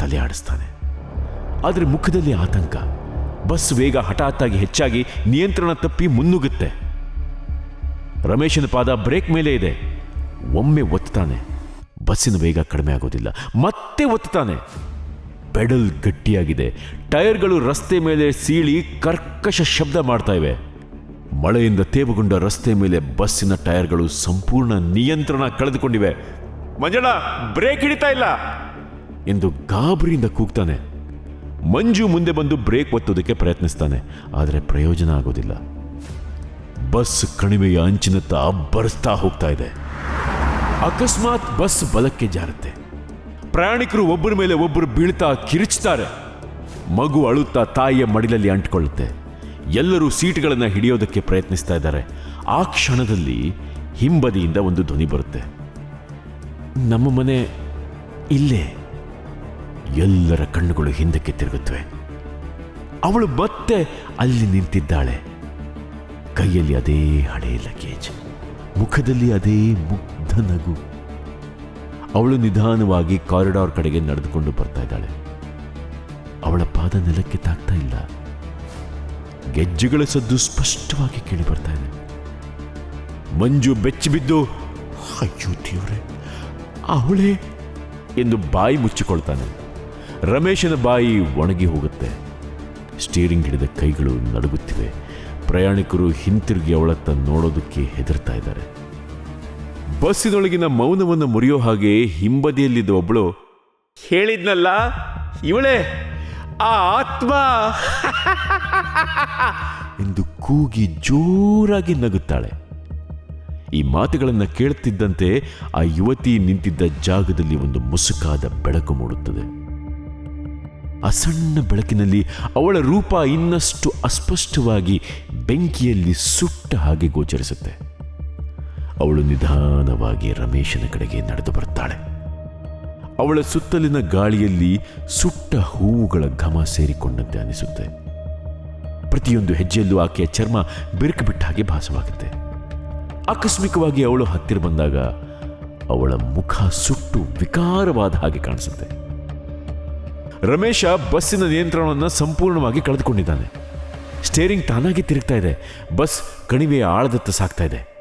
[SPEAKER 1] ತಲೆ ಆಡಿಸ್ತಾನೆ. ಆದರೆ ಮುಖದಲ್ಲಿ ಆತಂಕ. ಬಸ್ ವೇಗ ಹಠಾತ್ತಾಗಿ ಹೆಚ್ಚಾಗಿ ನಿಯಂತ್ರಣ ತಪ್ಪಿ ಮುನ್ನುಗ್ಗುತ್ತೆ. ರಮೇಶನ ಪಾದ ಬ್ರೇಕ್ ಮೇಲೆ ಇದೆ. ಒಮ್ಮೆ ಒತ್ತಾನೆ ಬಸ್ಸಿನ ವೇಗ ಕಡಿಮೆ ಆಗೋದಿಲ್ಲ. ಮತ್ತೆ ಒತ್ತಾನೆ ಪೆಡಲ್ ಗಟ್ಟಿಯಾಗಿದೆ. ಟೈರ್ಗಳು ರಸ್ತೆ ಮೇಲೆ ಸೀಳಿ ಕರ್ಕಶ ಶಬ್ದ ಮಾಡ್ತಾ ಇವೆ. ಮಳೆಯಿಂದ ತೇವಗೊಂಡ ರಸ್ತೆ ಮೇಲೆ ಬಸ್ಸಿನ ಟೈರ್ಗಳು ಸಂಪೂರ್ಣ ನಿಯಂತ್ರಣ ಕಳೆದುಕೊಂಡಿವೆ. ಮಂಜಣ್ಣ, ಬ್ರೇಕ್ ಹಿಡಿತಾ ಇಲ್ಲ. ಎಂದು ಗಾಬರಿಯಿಂದ ಕೂಗ್ತಾನೆ. ಮಂಜು ಮುಂದೆ ಬಂದು ಬ್ರೇಕ್ ಒತ್ತೋದಕ್ಕೆ ಪ್ರಯತ್ನಿಸ್ತಾನೆ. ಆದರೆ ಪ್ರಯೋಜನ ಆಗೋದಿಲ್ಲ. ಬಸ್ ಕಣಿವೆಯ ಅಂಚಿನತ್ತ ಅಬ್ಬರಿಸ್ತಾ ಹೋಗ್ತಾ ಇದೆ. ಅಕಸ್ಮಾತ್ ಬಸ್ ಬಲಕ್ಕೆ ಜಾರುತ್ತೆ. ಪ್ರಯಾಣಿಕರು ಒಬ್ಬರ ಮೇಲೆ ಒಬ್ಬರು ಬೀಳ್ತಾ ಕಿರಿಚ್ತಾರೆ. ಮಗು ಅಳುತ್ತಾ ತಾಯಿಯ ಮಡಿಲಲ್ಲಿ ಅಂಟ್ಕೊಳ್ಳುತ್ತೆ. ಎಲ್ಲರೂ ಸೀಟ್ಗಳನ್ನು ಹಿಡಿಯೋದಕ್ಕೆ ಪ್ರಯತ್ನಿಸ್ತಾ ಇದ್ದಾರೆ. ಆ ಕ್ಷಣದಲ್ಲಿ ಹಿಂಬದಿಯಿಂದ ಒಂದು ಧ್ವನಿ ಬರುತ್ತೆ. ನಮ್ಮ ಮನೆ ಇಲ್ಲೇ. ಎಲ್ಲರ ಕಣ್ಣುಗಳು ಹಿಂದಕ್ಕೆ ತಿರುಗುತ್ತವೆ. ಅವಳು ಮತ್ತೆ ಅಲ್ಲಿ ನಿಂತಿದ್ದಾಳೆ. ಕೈಯಲ್ಲಿ ಅದೇ ಹಳೆಯ ಲಗೇಜ್. ಮುಖದಲ್ಲಿ ಅದೇ ಮುಗ್ಧ ನಗು. ಅವಳು ನಿಧಾನವಾಗಿ ಕಾರಿಡಾರ್ ಕಡೆಗೆ ನಡೆದುಕೊಂಡು ಬರ್ತಾ ಇದ್ದಾಳೆ. ಅವಳ ಪಾದ ನೆಲಕ್ಕೆ ತಾಗ್ತಾ ಇಲ್ಲ. ಗೆಜ್ಜೆಗಳ ಸದ್ದು ಸ್ಪಷ್ಟವಾಗಿ ಕೇಳಿ ಬರ್ತಾ ಇದೆ. ಮಂಜು ಬೆಚ್ಚಿ ಬಿದ್ದು, ಅಯ್ಯೋ ದೇವ್ರೆ, ಅವಳೇ ಎಂದು ಬಾಯಿ ಮುಚ್ಚಿಕೊಳ್ತಾನೆ. ರಮೇಶನ ಬಾಯಿ ಒಣಗಿ ಹೋಗುತ್ತೆ. ಸ್ಟೀರಿಂಗ್ ಹಿಡಿದ ಕೈಗಳು ನಡುಗುತ್ತಿವೆ. ಪ್ರಯಾಣಿಕರು ಹಿಂತಿರುಗಿ ಅವಳತ್ತ ನೋಡೋದಕ್ಕೆ ಹೆದರ್ತಾ ಇದ್ದಾರೆ. ಬಸ್ಸಿನೊಳಗಿನ ಮೌನವನ್ನು ಮುರಿಯೋ ಹಾಗೆ ಹಿಂಬದಿಯಲ್ಲಿದ್ದ ಒಬ್ಬಳು ಹೇಳಿದ್ನಲ್ಲ, ಇವಳೇ, ಆ ಆತ್ಮ. [laughs] ಎಂದು ಕೂಗಿ ಜೋರಾಗಿ ನಗುತ್ತಾಳೆ. ಈ ಮಾತುಗಳನ್ನು ಕೇಳುತ್ತಿದ್ದಂತೆ ಆ ಯುವತಿ ನಿಂತಿದ್ದ ಜಾಗದಲ್ಲಿ ಒಂದು ಮುಸುಕಾದ ಬೆಳಕು ಮೂಡುತ್ತದೆ. ಆ ಸಣ್ಣ ಬೆಳಕಿನಲ್ಲಿ ಅವಳ ರೂಪ ಇನ್ನಷ್ಟು ಅಸ್ಪಷ್ಟವಾಗಿ ಬೆಂಕಿಯಲ್ಲಿ ಸುಟ್ಟ ಹಾಗೆ ಗೋಚರಿಸುತ್ತೆ. ಅವಳು ನಿಧಾನವಾಗಿ ರಮೇಶನ ಕಡೆಗೆ ನಡೆದು ಬರ್ತಾಳೆ. ಅವಳ ಸುತ್ತಲಿನ ಗಾಳಿಯಲ್ಲಿ ಸುಟ್ಟ ಹೂವುಗಳ ಘಮ ಸೇರಿಕೊಂಡಂತೆ ಅನಿಸುತ್ತೆ. ಪ್ರತಿಯೊಂದು ಹೆಜ್ಜೆಯಲ್ಲೂ ಆಕೆಯ ಚರ್ಮ ಬಿರುಕು ಬಿಟ್ಟ ಭಾಸವಾಗುತ್ತೆ. ಆಕಸ್ಮಿಕವಾಗಿ ಅವಳು ಹತ್ತಿರ ಬಂದಾಗ ಅವಳ ಮುಖ ಸುಟ್ಟು ವಿಕಾರವಾದ ಹಾಗೆ ಕಾಣಿಸುತ್ತೆ. ರಮೇಶ ಬಸ್ಸಿನ ನಿಯಂತ್ರಣವನ್ನು ಸಂಪೂರ್ಣವಾಗಿ ಕಳೆದುಕೊಂಡಿದ್ದಾನೆ. ಸ್ಟೇರಿಂಗ್ ತಾನಾಗಿ ತಿರುಗ್ತಾ ಇದೆ. ಬಸ್ ಕಣಿವೆಯ ಆಳದತ್ತ ಸಾಕ್ತಾ ಇದೆ.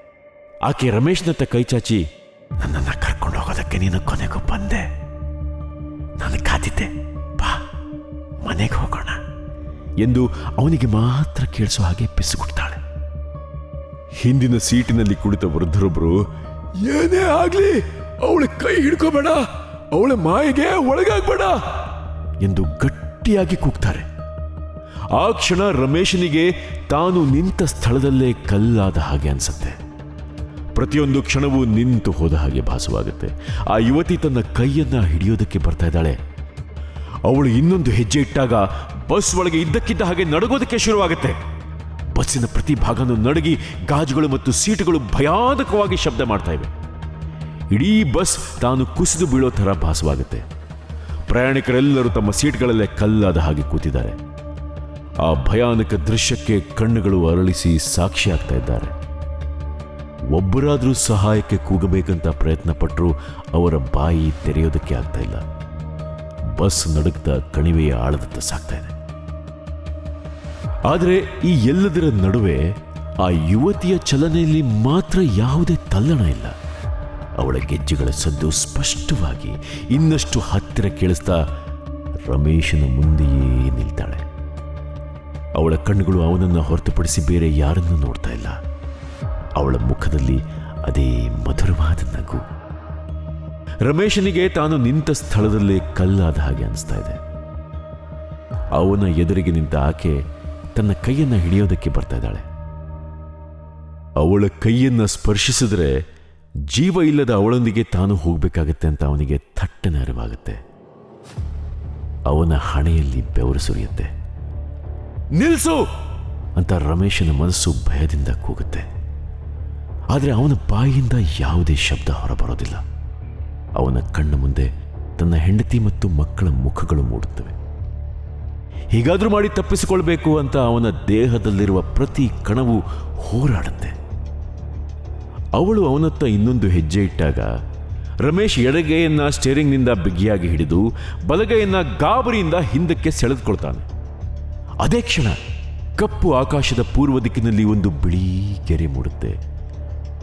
[SPEAKER 1] ಆಕೆ ರಮೇಶ್ನತ್ತ ಕೈಚಾಚಿ ನನ್ನನ್ನು ಕರ್ಕೊಂಡು ಹೋಗೋದಕ್ಕೆ ನೀನು ಕೊನೆಗೂ ಬಂದೆ. ನಾನು ಕಾದಿದ್ದೆ. ಬಾ, ಮನೆಗೆ ಹೋಗೋಣ. ಎಂದು ಅವನಿಗೆ ಮಾತ್ರ ಕೇಳಿಸೋ ಹಾಗೆ ಪಿಸುಗುಡ್ತಾಳೆ ಹಿಂದಿನ ಸೀಟಿನಲ್ಲಿ ಕುಳಿತ ವೃದ್ಧರೊಬ್ಬರು ಏನೇ ಆಗ್ಲಿ, ಅವಳ ಕೈ ಹಿಡ್ಕೋಬೇಡ. ಅವಳ ಮಾಯಿಗೆ ಒಳಗಾಗ್ಬೇಡ. ಎಂದು ಗಟ್ಟಿಯಾಗಿ ಕೂಗ್ತಾರೆ. ಆ ಕ್ಷಣ ರಮೇಶನಿಗೆ ತಾನು ನಿಂತ ಸ್ಥಳದಲ್ಲೇ ಕಲ್ಲಾದ ಹಾಗೆ ಅನ್ಸುತ್ತೆ. ಪ್ರತಿಯೊಂದು ಕ್ಷಣವೂ ನಿಂತು ಹೋದ ಹಾಗೆ ಭಾಸವಾಗುತ್ತೆ. ಆ ಯುವತಿ ತನ್ನ ಕೈಯನ್ನು ಹಿಡಿಯೋದಕ್ಕೆ ಬರ್ತಾ ಇದ್ದಾಳೆ. ಅವಳು ಇನ್ನೊಂದು ಹೆಜ್ಜೆ ಇಟ್ಟಾಗ ಬಸ್ ಒಳಗೆ ಇದ್ದಕ್ಕಿದ್ದ ಹಾಗೆ ನಡಗೋದಕ್ಕೆ ಶುರುವಾಗುತ್ತೆ. ಬಸ್ಸಿನ ಪ್ರತಿ ಭಾಗನೂ ನಡಗಿ ಗಾಜುಗಳು ಮತ್ತು ಸೀಟುಗಳು ಭಯಾನಕವಾಗಿ ಶಬ್ದ ಮಾಡ್ತಾ ಇವೆ. ಇಡೀ ಬಸ್ ತಾನು ಕುಸಿದು ಬೀಳೋ ಥರ ಭಾಸವಾಗುತ್ತೆ. ಪ್ರಯಾಣಿಕರೆಲ್ಲರೂ ತಮ್ಮ ಸೀಟ್ಗಳಲ್ಲೇ ಕಲ್ಲಾದ ಹಾಗೆ ಕೂತಿದ್ದಾರೆ. ಆ ಭಯಾನಕ ದೃಶ್ಯಕ್ಕೆ ಕಣ್ಣುಗಳು ಅರಳಿಸಿ ಸಾಕ್ಷಿಯಾಗ್ತಾ ಇದ್ದಾರೆ. ಒಬ್ಬರಾದರೂ ಸಹಾಯಕ್ಕೆ ಕೂಗಬೇಕಂತ ಪ್ರಯತ್ನ ಪಟ್ಟರೂ ಅವರ ಬಾಯಿ ತೆರೆಯೋದಕ್ಕೆ ಆಗ್ತಾ ಇಲ್ಲ. ಬಸ್ ನಡುಗ್ತಾ ಕಣಿವೆಯ ಆಳದತ್ತ ಸಾಗ್ತಾ ಇದೆ. ಆದರೆ ಈ ಎಲ್ಲದರ ನಡುವೆ ಆ ಯುವತಿಯ ಚಲನೆಯಲ್ಲಿ ಮಾತ್ರ ಯಾವುದೇ ತಲ್ಲಣ ಇಲ್ಲ. ಅವಳ ಗೆಜ್ಜೆಗಳ ಸದ್ದು ಸ್ಪಷ್ಟವಾಗಿ ಇನ್ನಷ್ಟು ಹತ್ತಿರ ಕೇಳಿಸ್ತಾ ರಮೇಶನ ಮುಂದೆಯೇ ನಿಲ್ತಾಳೆ. ಅವಳ ಕಣ್ಣುಗಳು ಅವನನ್ನು ಹೊರತುಪಡಿಸಿ ಬೇರೆ ಯಾರನ್ನೂ ನೋಡ್ತಾ ಇಲ್ಲ. ಅವಳ ಮುಖದಲ್ಲಿ ಅದೇ ಮಧುರವಾದ ನಗು. ರಮೇಶನಿಗೆ ತಾನು ನಿಂತ ಸ್ಥಳದಲ್ಲೇ ಕಲ್ಲಾದ ಹಾಗೆ ಅನಿಸ್ತಾ ಇದೆ. ಅವನ ಎದುರಿಗೆ ನಿಂತ ಆಕೆ ತನ್ನ ಕೈಯನ್ನ ಹಿಡಿಯೋದಕ್ಕೆ ಬರ್ತಾ ಇದ್ದಾಳೆ. ಅವಳ ಕೈಯನ್ನ ಸ್ಪರ್ಶಿಸಿದ್ರೆ ಜೀವ ಇಲ್ಲದ ಅವಳೊಂದಿಗೆ ತಾನು ಹೋಗಬೇಕಾಗತ್ತೆ ಅಂತ ಅವನಿಗೆ ಥಟ್ಟನೆ ಅರಿವಾಗುತ್ತೆ ಅವನ ಹಣೆಯಲ್ಲಿ ಬೆವರು ಸುರಿಯುತ್ತೆ. ನಿಲ್ಸು! ಅಂತ ರಮೇಶನ ಮನಸ್ಸು ಭಯದಿಂದ ಕೂಗುತ್ತೆ. ಆದರೆ ಅವನ ಬಾಯಿಯಿಂದ ಯಾವುದೇ ಶಬ್ದ ಹೊರಬರೋದಿಲ್ಲ. ಅವನ ಕಣ್ಣ ಮುಂದೆ ತನ್ನ ಹೆಂಡತಿ ಮತ್ತು ಮಕ್ಕಳ ಮುಖಗಳು ಮೂಡುತ್ತವೆ. ಹೀಗಾದರೂ ಮಾಡಿ ತಪ್ಪಿಸಿಕೊಳ್ಬೇಕು ಅಂತ ಅವನ ದೇಹದಲ್ಲಿರುವ ಪ್ರತಿ ಕಣವು ಹೋರಾಡುತ್ತೆ. ಅವಳು ಅವನತ್ತ ಇನ್ನೊಂದು ಹೆಜ್ಜೆ ಇಟ್ಟಾಗ, ರಮೇಶ್ ಎಡಗೈಯನ್ನ ಸ್ಟೇರಿಂಗ್ನಿಂದ ಬಿಗಿಯಾಗಿ ಹಿಡಿದು, ಬಲಗೈಯನ್ನ ಗಾಬರಿಯಿಂದ ಹಿಂದಕ್ಕೆ ಸೆಳೆದುಕೊಳ್ತಾನೆ. ಅದೇ ಕ್ಷಣ ಕಪ್ಪು ಆಕಾಶದ ಪೂರ್ವ ದಿಕ್ಕಿನಲ್ಲಿ ಒಂದು ಬಿಳಿ ಕೆರೆ ಮೂಡುತ್ತೆ.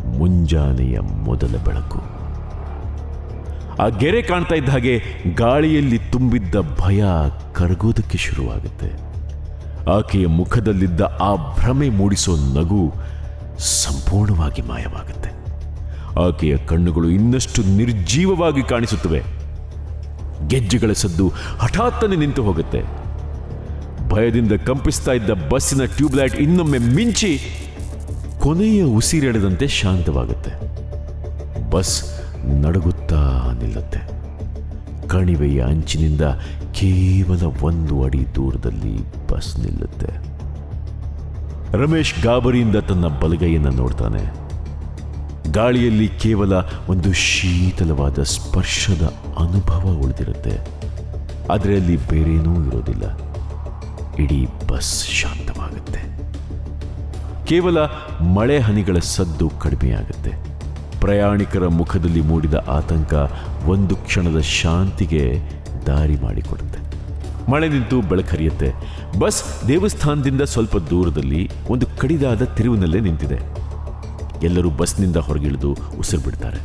[SPEAKER 1] ಮುಂಜಾನೆಯ ಮೊದಲ ಬೆಳಕು. ಆ ಗೆರೆ ಕಾಣ್ತಾ ಇದ್ದ ಹಾಗೆ ಗಾಳಿಯಲ್ಲಿ ತುಂಬಿದ್ದ ಭಯ ಕರಗೋದಕ್ಕೆ ಶುರುವಾಗುತ್ತೆ. ಆಕೆಯ ಮುಖದಲ್ಲಿದ್ದ ಆ ಭ್ರಮೆ ಮೂಡಿಸೋ ನಗು ಸಂಪೂರ್ಣವಾಗಿ ಮಾಯವಾಗುತ್ತೆ. ಆಕೆಯ ಕಣ್ಣುಗಳು ಇನ್ನಷ್ಟು ನಿರ್ಜೀವವಾಗಿ ಕಾಣಿಸುತ್ತವೆ. ಗೆಜ್ಜೆಗಳ ಸದ್ದು ಹಠಾತ್ತನೆ ನಿಂತು ಹೋಗುತ್ತೆ. ಭಯದಿಂದ ಕಂಪಿಸ್ತಾ ಇದ್ದ ಬಸ್ಸಿನ ಟ್ಯೂಬ್ಲೈಟ್ ಇನ್ನೊಮ್ಮೆ ಮಿಂಚಿ ಕೊನೆಯ ಉಸಿರೆಳೆದಂತೆ ಶಾಂತವಾಗುತ್ತೆ. ಬಸ್ ನಡುಗುತ್ತಾ ನಿಲ್ಲುತ್ತೆ. ಕಣಿವೆಯ ಅಂಚಿನಿಂದ ಕೇವಲ ಒಂದು ಅಡಿ ದೂರದಲ್ಲಿ ಬಸ್ ನಿಲ್ಲುತ್ತೆ. ರಮೇಶ್ ಗಾಬರಿಯಿಂದ ತನ್ನ ಬಲಗೈಯನ್ನು ನೋಡ್ತಾನೆ. ಗಾಳಿಯಲ್ಲಿ ಕೇವಲ ಒಂದು ಶೀತಲವಾದ ಸ್ಪರ್ಶದ ಅನುಭವ ಉಳಿದಿರುತ್ತೆ. ಆದರೆ ಅಲ್ಲಿ ಬೇರೇನೂ ಇರೋದಿಲ್ಲ. ಇಡೀ ಬಸ್ ಶಾಂತವಾಗುತ್ತೆ. ಕೇವಲ ಮಳೆ ಹನಿಗಳ ಸದ್ದು ಕಡಿಮೆಯಾಗುತ್ತೆ. ಪ್ರಯಾಣಿಕರ ಮುಖದಲ್ಲಿ ಮೂಡಿದ ಆತಂಕ ಒಂದು ಕ್ಷಣದ ಶಾಂತಿಗೆ ದಾರಿ ಮಾಡಿಕೊಡುತ್ತೆ. ಮಳೆ ನಿಂತು ಬೆಳಕರಿಯುತ್ತೆ ಬಸ್ ದೇವಸ್ಥಾನದಿಂದ ಸ್ವಲ್ಪ ದೂರದಲ್ಲಿ ಒಂದು ಕಡಿದಾದ ತಿರುವಿನಲ್ಲೇ ನಿಂತಿದೆ. ಎಲ್ಲರೂ ಬಸ್ನಿಂದ ಹೊರಗಿಳಿದು ಉಸಿರು ಬಿಡ್ತಾರೆ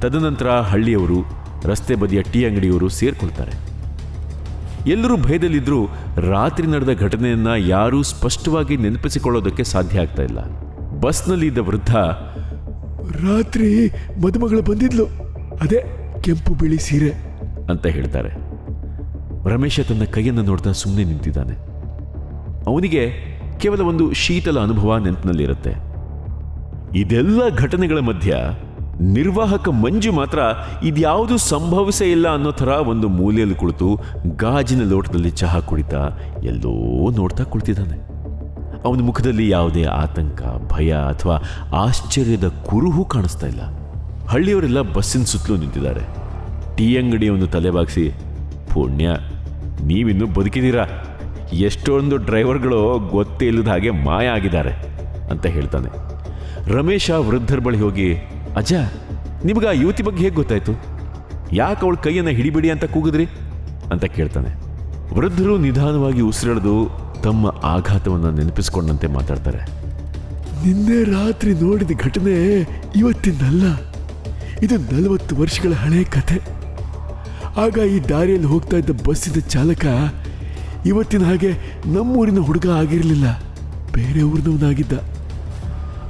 [SPEAKER 1] ತದನಂತರ ಹಳ್ಳಿಯವರು, ರಸ್ತೆ ಬದಿಯ ಟೀ ಅಂಗಡಿಯವರು ಸೇರ್ಕೊಳ್ತಾರೆ. ಎಲ್ಲರೂ ಭಯದಲ್ಲಿದ್ದರೂ ರಾತ್ರಿ ನಡೆದ ಘಟನೆಯನ್ನು ಯಾರೂ ಸ್ಪಷ್ಟವಾಗಿ ನೆನಪಿಸಿಕೊಳ್ಳೋದಕ್ಕೆ ಸಾಧ್ಯ ಆಗ್ತಾ ಇಲ್ಲ. ಬಸ್ನಲ್ಲಿ ಇದ್ದ ವೃದ್ಧ
[SPEAKER 2] ರಾತ್ರಿ ಮದುಮಗಳು ಬಂದಿದ್ಲು. ಅದೇ ಕೆಂಪು ಬಿಳಿ ಸೀರೆ.
[SPEAKER 1] ಅಂತ ಹೇಳ್ತಾರೆ. ರಮೇಶ ತನ್ನ ಕೈಯನ್ನು ನೋಡ್ತಾ ಸುಮ್ಮನೆ ನಿಂತಿದ್ದಾನೆ. ಅವನಿಗೆ ಕೇವಲ ಒಂದು ಶೀತಲ ಅನುಭವ ನೆನಪಿನಲ್ಲಿರುತ್ತೆ. ಇದೆಲ್ಲ ಘಟನೆಗಳ ಮಧ್ಯ ನಿರ್ವಾಹಕ ಮಂಜು ಮಾತ್ರ ಇದ್ಯಾವುದು ಸಂಭವಿಸೇ ಇಲ್ಲ ಅನ್ನೋ ಥರ ಒಂದು ಮೂಲೆಯಲ್ಲಿ ಕುಳಿತು ಗಾಜಿನ ಲೋಟದಲ್ಲಿ ಚಹಾ ಕುಡಿತಾ ಎಲ್ಲೋ ನೋಡ್ತಾ ಕುಳಿತಿದ್ದಾನೆ. ಅವನ ಮುಖದಲ್ಲಿ ಯಾವುದೇ ಆತಂಕ, ಭಯ ಅಥವಾ ಆಶ್ಚರ್ಯದ ಕುರುಹು ಕಾಣಿಸ್ತಾ ಇಲ್ಲ. ಹಳ್ಳಿಯವರೆಲ್ಲ ಬಸ್ಸಿನ ಸುತ್ತಲೂ ನಿಂತಿದ್ದಾರೆ. ಟೀ ಅಂಗಡಿಯವನು ತಲೆಬಾಗಿಸಿ ಪುಣ್ಯ, ನೀವಿನ್ನೂ ಬದುಕಿದ್ದೀರಾ? ಎಷ್ಟೊಂದು ಡ್ರೈವರ್ಗಳು ಗೊತ್ತೇ ಇಲ್ಲದ ಹಾಗೆ ಮಾಯ ಆಗಿದ್ದಾರೆ, ಅಂತ ಹೇಳ್ತಾನೆ. ರಮೇಶ ವೃದ್ಧರ ಬಳಿ ಹೋಗಿ ಅಜ್ಜ, ನಿಮ್ಗೆ ಆ ಯುವತಿ ಬಗ್ಗೆ ಹೇಗೆ ಗೊತ್ತಾಯ್ತು? ಯಾಕೆ ಅವಳು ಕೈಯನ್ನು ಹಿಡಿಬಿಡಿ ಅಂತ ಕೂಗಿದ್ರಿ? ಅಂತ ಕೇಳ್ತಾನೆ. ವೃದ್ಧರು ನಿಧಾನವಾಗಿ ಉಸಿರೆಳೆದು ತಮ್ಮ ಆಘಾತವನ್ನು ನೆನಪಿಸಿಕೊಂಡಂತೆ ಮಾತಾಡ್ತಾರೆ.
[SPEAKER 2] ನಿನ್ನೆ ರಾತ್ರಿ ನೋಡಿದ ಘಟನೆ ಇವತ್ತಿನಲ್ಲ. ಇದು ನಲವತ್ತು ವರ್ಷಗಳ ಹಳೆಯ ಕಥೆ. ಆಗ ಈ ದಾರಿಯಲ್ಲಿ ಹೋಗ್ತಾ ಇದ್ದ ಬಸ್ಸಿನ ಚಾಲಕ ಇವತ್ತಿನ ಹಾಗೆ ನಮ್ಮೂರಿನ ಹುಡುಗ ಆಗಿರಲಿಲ್ಲ. ಬೇರೆ ಊರಿನವನಾಗಿದ್ದ.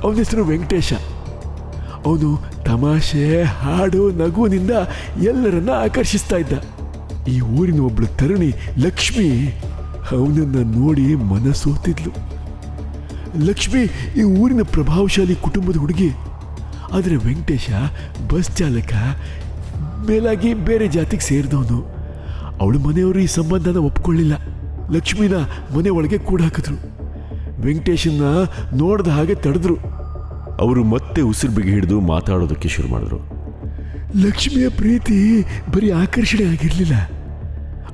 [SPEAKER 2] ಅವನ ಹೆಸರು ವೆಂಕಟೇಶ. ಅವನು ತಮಾಷೆ, ಹಾಡು, ನಗುವಿನಿಂದ ಎಲ್ಲರನ್ನ ಆಕರ್ಷಿಸ್ತಾ ಇದ್ದ. ಈ ಊರಿನ ಒಬ್ಳು ತರುಣಿ ಲಕ್ಷ್ಮಿ ಅವನನ್ನ ನೋಡಿ ಮನಸ್ಸೋತಿದ್ಲು ಲಕ್ಷ್ಮಿ ಈ ಊರಿನ ಪ್ರಭಾವಶಾಲಿ ಕುಟುಂಬದ ಹುಡುಗಿ. ಆದರೆ ವೆಂಕಟೇಶ ಬಸ್ ಚಾಲಕ, ಮೇಲಾಗಿ ಬೇರೆ ಜಾತಿಗೆ ಸೇರಿದವನು. ಅವಳು ಮನೆಯವರು ಈ ಸಂಬಂಧನ ಒಪ್ಕೊಳ್ಳಿಲ್ಲ. ಲಕ್ಷ್ಮಿನ ಮನೆ ಒಳಗೆ ಕೂಡ ಹಾಕಿದ್ರು ವೆಂಕಟೇಶನ್ನ ನೋಡ್ದ ಹಾಗೆ ತಡೆದ್ರು.
[SPEAKER 1] ಅವರು ಮತ್ತೆ ಉಸಿರು ಬಿಗಿ ಹಿಡಿದು ಮಾತಾಡೋದಕ್ಕೆ ಶುರು ಮಾಡಿದ್ರು.
[SPEAKER 2] ಲಕ್ಷ್ಮಿಯ ಪ್ರೀತಿ ಬರೀ ಆಕರ್ಷಣೆ ಆಗಿರಲಿಲ್ಲ.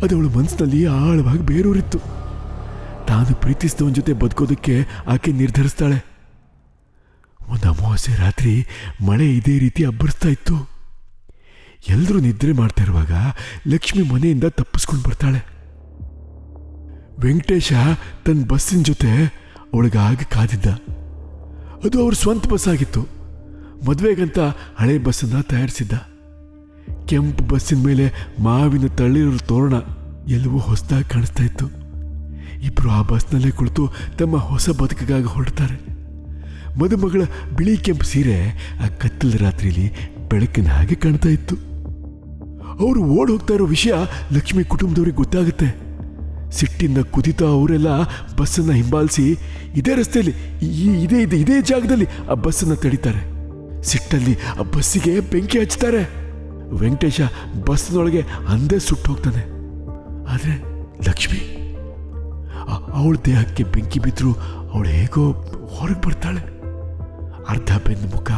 [SPEAKER 2] ಅದು ಅವಳ ಮನಸ್ಸಿನಲ್ಲಿ ಆಳವಾಗಿ ಬೇರೂರಿತ್ತು. ತಾನು ಪ್ರೀತಿಸಿದವನ ಜೊತೆ ಬದುಕೋದಕ್ಕೆ ಆಕೆ ನಿರ್ಧರಿಸ್ತಾಳೆ. ಒಂದು ಅಮಾವಾಸ್ಯೆ ರಾತ್ರಿ ಮಳೆ ಇದೇ ರೀತಿ ಅಬ್ಬರಿಸ್ತಾ ಇತ್ತು. ಎಲ್ಲರೂ ನಿದ್ರೆ ಮಾಡ್ತಾ ಇರುವಾಗ ಲಕ್ಷ್ಮಿ ಮನೆಯಿಂದ ತಪ್ಪಿಸ್ಕೊಂಡು ಬರ್ತಾಳೆ. ವೆಂಕಟೇಶ ತನ್ನ ಬಸ್ಸಿನ ಜೊತೆ ಅವಳಿಗಾಗಿ ಕಾದಿದ್ದ. ಅದು ಅವ್ರ ಸ್ವಂತ ಬಸ್ ಆಗಿತ್ತು. ಮದುವೆಗಂತ ಹಳೆ ಬಸ್ಸನ್ನು ತಯಾರಿಸಿದ್ದ. ಕೆಂಪು ಬಸ್ಸಿನ ಮೇಲೆ ಮಾವಿನ ತಳ್ಳಿರೋ ತೋರಣ ಎಲ್ಲವೂ ಹೊಸದಾಗಿ ಕಾಣಿಸ್ತಾ ಇತ್ತು. ಇಬ್ಬರು ಆ ಬಸ್ನಲ್ಲೇ ಕುಳಿತು ತಮ್ಮ ಹೊಸ ಬದುಕಿಗಾಗಿ ಹೊರಡ್ತಾರೆ. ಮದುಮಗಳ ಬಿಳಿ ಕೆಂಪು ಸೀರೆ ಆ ಕತ್ತಲ ರಾತ್ರಿಯಲ್ಲಿ ಬೆಳಕಿನ ಹಾಗೆ ಕಾಣ್ತಾ ಇತ್ತು. ಅವರು ಓಡ್ ಹೋಗ್ತಾ ಇರೋ ವಿಷಯ ಲಕ್ಷ್ಮಿ ಕುಟುಂಬದವ್ರಿಗೆ ಗೊತ್ತಾಗುತ್ತೆ. ಸಿಟ್ಟಿಂದ ಕುದಿತ ಅವರೆಲ್ಲ ಬಸ್ಸನ್ನು ಹಿಂಬಾಲಿಸಿ ಇದೇ ರಸ್ತೆಯಲ್ಲಿ ಇದೇ, ಇದೆ, ಇದೇ ಜಾಗದಲ್ಲಿ ಆ ಬಸ್ಸನ್ನು ತಡಿತಾರೆ. ಸಿಟ್ಟಲ್ಲಿ ಆ ಬಸ್ಸಿಗೆ ಬೆಂಕಿ ಹಚ್ತಾರೆ. ವೆಂಕಟೇಶ ಬಸ್ನೊಳಗೆ ಅಂದೇ ಸುಟ್ಟು ಹೋಗ್ತಾನೆ. ಆದರೆ ಲಕ್ಷ್ಮಿ ಅವಳ ದೇಹಕ್ಕೆ ಬೆಂಕಿ ಬಿದ್ದರೂ ಅವಳು ಹೇಗೋ ಹೊರಗೆ ಬರ್ತಾಳೆ. ಅರ್ಧ ಬೆಂದ ಮುಖ,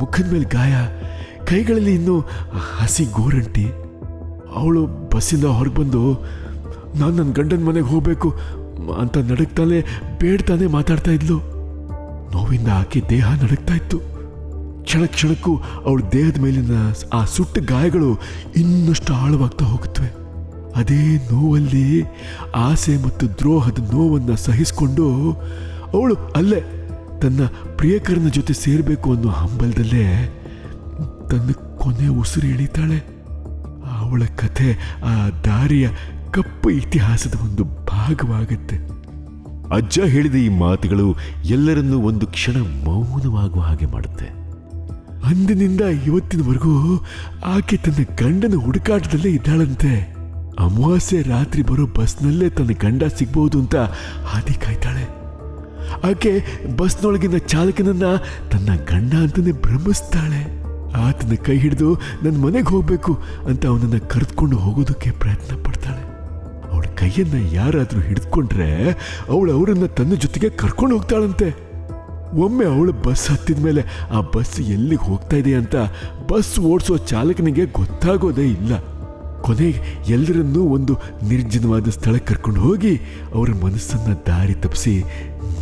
[SPEAKER 2] ಮುಖದ ಮೇಲೆ ಗಾಯ, ಕೈಗಳಲ್ಲಿ ಇನ್ನೂ ಹಸಿ ಗೋರಂಟಿ. ಅವಳು ಬಸ್ಸಿಂದ ಹೊರಗೆ ಬಂದು ನಾನು ನನ್ನ ಗಂಡನ ಮನೆಗೆ ಹೋಗಬೇಕು. ಅಂತ ನಡಕ್ತಾನೆ ಬೇಡ್ತಾನೆ ಮಾತಾಡ್ತಾ ಇದ್ಲು. ನೋವಿಂದ ಆಕೆ ದೇಹ ನಡಕ್ತಾ ಇತ್ತು. ಕ್ಷಣ ಕ್ಷಣಕ್ಕೂ ಅವಳ ದೇಹದ ಮೇಲಿನ ಆ ಸುಟ್ಟ ಗಾಯಗಳು ಇನ್ನಷ್ಟು ಆಳವಾಗ್ತಾ ಹೋಗುತ್ತವೆ ಅದೇ ನೋವಲ್ಲಿ ಆಸೆ ಮತ್ತು ದ್ರೋಹದ ನೋವನ್ನು ಸಹಿಸಿಕೊಂಡು ಅವಳು ಅಲ್ಲೇ ತನ್ನ ಪ್ರಿಯಕರನ ಜೊತೆ ಸೇರಬೇಕು ಅನ್ನೋ ಹಂಬಲದಲ್ಲೇ ತನ್ನ ಕೊನೆ ಉಸಿರು ಎಳಿತಾಳೆ. ಅವಳ ಕಥೆ, ಆ ದಾರಿಯ ಕಪ್ಪು ಇತಿಹಾಸದ ಒಂದು ಭಾಗವಾಗುತ್ತೆ.
[SPEAKER 1] ಅಜ್ಜ ಹೇಳಿದ ಈ ಮಾತುಗಳು ಎಲ್ಲರನ್ನೂ ಒಂದು ಕ್ಷಣ ಮೌನವಾಗುವ ಹಾಗೆ ಮಾಡುತ್ತೆ.
[SPEAKER 2] ಅಂದಿನಿಂದ ಇವತ್ತಿನವರೆಗೂ ಆಕೆ ತನ್ನ ಗಂಡನ ಹುಡುಕಾಟದಲ್ಲೇ ಇದ್ದಾಳಂತೆ. ಅಮಾವಾಸ್ಯೆ ರಾತ್ರಿ ಬರೋ ಬಸ್ನಲ್ಲೇ ತನ್ನ ಗಂಡ ಸಿಗ್ಬಹುದು ಅಂತ ಹಾದಿ ಕಾಯ್ತಾಳೆ. ಆಕೆ ಬಸ್ನೊಳಗಿನ ಚಾಲಕನನ್ನ ತನ್ನ ಗಂಡ ಅಂತಾನೆ ಭ್ರಮಿಸ್ತಾಳೆ. ಆತನ ಕೈ ಹಿಡಿದು ನನ್ನ ಮನೆಗೆ ಹೋಗ್ಬೇಕು ಅಂತ ಅವನನ್ನ ಕರೆದುಕೊಂಡು ಹೋಗೋದಕ್ಕೆ ಪ್ರಯತ್ನ ಕೈಯನ್ನ ಯಾರಾದರೂ ಹಿಡಿದುಕೊಂಡ್ರೆ ಅವಳು ಅವರನ್ನ ತನ್ನ ಜೊತೆಗೆ ಕರ್ಕೊಂಡು ಹೋಗ್ತಾಳಂತೆ. ಒಮ್ಮೆ ಅವಳು ಬಸ್ ಹತ್ತಿದ ಮೇಲೆ ಆ ಬಸ್ ಎಲ್ಲಿಗೆ ಹೋಗ್ತಾ ಇದೆ ಅಂತ ಬಸ್ ಓಡಿಸೋ ಚಾಲಕನಿಗೆ ಗೊತ್ತಾಗೋದೇ ಇಲ್ಲ. ಕೊನೆಗೆ ಎಲ್ಲರನ್ನೂ ಒಂದು ನಿರ್ಜನವಾದ ಸ್ಥಳಕ್ಕೆ ಕರ್ಕೊಂಡು ಹೋಗಿ ಅವರ ಮನಸ್ಸನ್ನ ದಾರಿ ತಪ್ಪಿಸಿ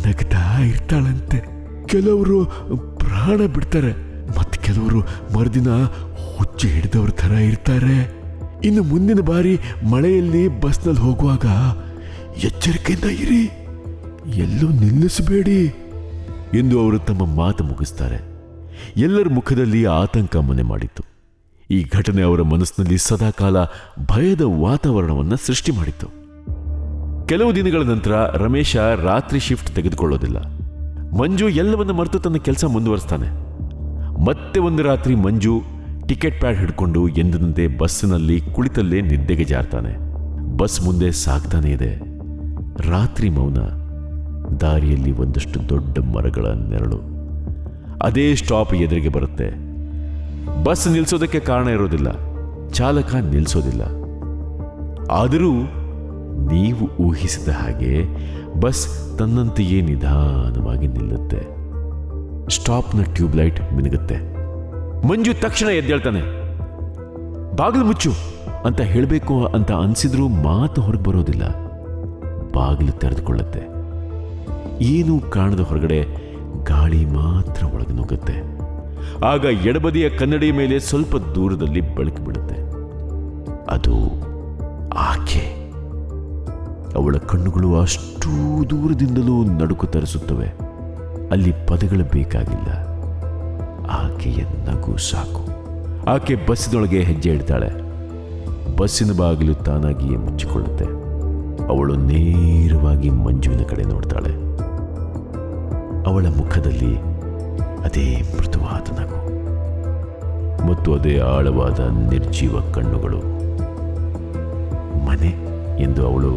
[SPEAKER 2] ನಗ್ತಾ ಇರ್ತಾಳಂತೆ. ಕೆಲವರು ಪ್ರಾಣ ಬಿಡ್ತಾರೆ, ಮತ್ತೆ ಕೆಲವರು ಮರುದಿನ ಹುಚ್ಚು ಹಿಡಿದವ್ರ ಥರ ಇರ್ತಾರೆ. ಇನ್ನು ಮುಂದಿನ ಬಾರಿ ಮಳೆಯಲ್ಲಿ ಬಸ್ನಲ್ಲಿ ಹೋಗುವಾಗ ಎಚ್ಚರಿಕೆಯಿಂದ ಇರಿ. ಎಲ್ಲೂ ನಿಲ್ಲಿಸಬೇಡಿ
[SPEAKER 1] ಎಂದು ಅವರು ತಮ್ಮ ಮಾತು ಮುಗಿಸ್ತಾರೆ. ಎಲ್ಲರ ಮುಖದಲ್ಲಿ ಆತಂಕ ಮನೆ ಮಾಡಿತ್ತು. ಈ ಘಟನೆ ಅವರ ಮನಸ್ಸಿನಲ್ಲಿ ಸದಾಕಾಲ ಭಯದ ವಾತಾವರಣವನ್ನು ಸೃಷ್ಟಿ ಮಾಡಿತ್ತು. ಕೆಲವು ದಿನಗಳ ನಂತರ ರಮೇಶ ರಾತ್ರಿ ಶಿಫ್ಟ್ ತೆಗೆದುಕೊಳ್ಳೋದಿಲ್ಲ. ಮಂಜು ಎಲ್ಲವನ್ನ ಮರೆತು ತನ್ನ ಕೆಲಸ ಮುಂದುವರಿಸ್ತಾನೆ. ಮತ್ತೆ ಒಂದು ರಾತ್ರಿ ಮಂಜು ಟಿಕೆಟ್ ಪ್ಯಾಡ್ ಹಿಡ್ಕೊಂಡು ಎಂದಿನಂತೆ ಬಸ್ಸಿನಲ್ಲಿ ಕುಳಿತಲ್ಲೇ ನಿದ್ದೆಗೆ ಜಾರ್ತಾನೆ. ಬಸ್ ಮುಂದೆ ಸಾಗ್ತಾನೆ ಇದೆ. ರಾತ್ರಿ ಮೌನ. ದಾರಿಯಲ್ಲಿ ಒಂದಷ್ಟು ದೊಡ್ಡ ಮರಗಳ ನೆರಳು. ಅದೇ ಸ್ಟಾಪ್ ಎದುರಿಗೆ ಬರುತ್ತೆ. ಬಸ್ ನಿಲ್ಲಿಸೋದಕ್ಕೆ ಕಾರಣ ಇರೋದಿಲ್ಲ. ಚಾಲಕ ನಿಲ್ಲಿಸೋದಿಲ್ಲ ಆದರೂ ನೀವು ಊಹಿಸಿದ ಹಾಗೆ ಬಸ್ ತನ್ನಂತೆಯೇ ನಿಧಾನವಾಗಿ ನಿಲ್ಲುತ್ತೆ. ಸ್ಟಾಪ್ನ ಟ್ಯೂಬ್ಲೈಟ್ ಮಿನುಗುತ್ತೆ. ಮಂಜು ತಕ್ಷಣ ಎದ್ದೇಳ್ತಾನೆ. ಬಾಗಿಲು ಮುಚ್ಚು ಅಂತ ಹೇಳಬೇಕು ಅಂತ ಅನ್ಸಿದ್ರೂ ಮಾತು ಹೊರಗೆ ಬರೋದಿಲ್ಲ. ಬಾಗಿಲು ತೆರೆದುಕೊಳ್ಳುತ್ತೆ. ಏನೂ ಕಾಣದ ಹೊರಗಡೆ ಗಾಳಿ ಮಾತ್ರ ಒಳಗೆ ನುಗ್ಗುತ್ತೆ. ಆಗ ಎಡಬದಿಯ ಕನ್ನಡಿ ಮೇಲೆ ಸ್ವಲ್ಪ ದೂರದಲ್ಲಿ ಬೆಳಕು ಬಿಡುತ್ತೆ. ಅದು ಆಕೆ. ಅವಳ ಕಣ್ಣುಗಳು ಅಷ್ಟೂ ದೂರದಿಂದಲೂ ನಡುಕು ತರಿಸುತ್ತವೆ. ಅಲ್ಲಿ ಪದಗಳು ಬೇಕಾಗಿಲ್ಲ. ಆಕೆಯ ನಗು ಸಾಕು. ಆಕೆ ಬಸ್ಸಿನೊಳಗೆ ಹೆಜ್ಜೆ ಇಡ್ತಾಳೆ. ಬಸ್ಸಿನ ಬಾಗಿಲು ತಾನಾಗಿಯೇ ಮುಚ್ಚಿಕೊಳ್ಳುತ್ತೆ. ಅವಳು ನೇರವಾಗಿ ಮಂಜುವಿನ ಕಡೆ ನೋಡ್ತಾಳೆ. ಅವಳ ಮುಖದಲ್ಲಿ ಅದೇ ಮೃದುವಾದ ನಗು. ಮತ್ತು ಅದೇ ಆಳವಾದ ನಿರ್ಜೀವ ಕಣ್ಣುಗಳು. ಮನೆ ಎಂದು ಅವಳು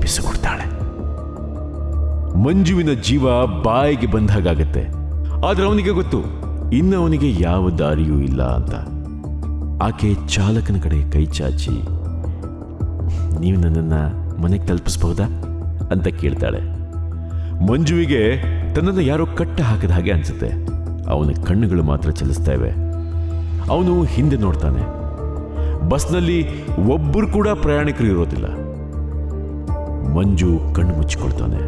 [SPEAKER 1] ಬಿಸಿಕೊಡ್ತಾಳೆ ಮಂಜುವಿನ ಜೀವ ಬಾಯಿಗೆ ಬಂದ ಹಾಗಾಗತ್ತೆ. ಆದ್ರೆ ಅವನಿಗೆ ಗೊತ್ತು. ಇನ್ನು ಅವನಿಗೆ ಯಾವ ದಾರಿಯೂ ಇಲ್ಲ ಅಂತ. ಆಕೆ ಚಾಲಕನ ಕಡೆ ಕೈ ಚಾಚಿ, ನೀವು ನನ್ನನ್ನು ಮನೆಗೆ ತಲುಪಿಸ್ಬಹುದಾ? ಅಂತ ಕೇಳ್ತಾಳೆ. ಮಂಜುವಿಗೆ ತನ್ನನ್ನು ಯಾರೋ ಕಟ್ಟ ಹಾಕಿದ ಹಾಗೆ ಅನಿಸುತ್ತೆ. ಅವನ ಕಣ್ಣುಗಳು ಮಾತ್ರ ಚಲಿಸ್ತಾ ಇವೆ. ಅವನು ಹಿಂದೆ ನೋಡ್ತಾನೆ. ಬಸ್ನಲ್ಲಿ ಒಬ್ಬರು ಕೂಡ ಪ್ರಯಾಣಿಕರು ಇರೋದಿಲ್ಲ. ಮಂಜು ಕಣ್ಣು ಮುಚ್ಚಿಕೊಳ್ತಾನೆ.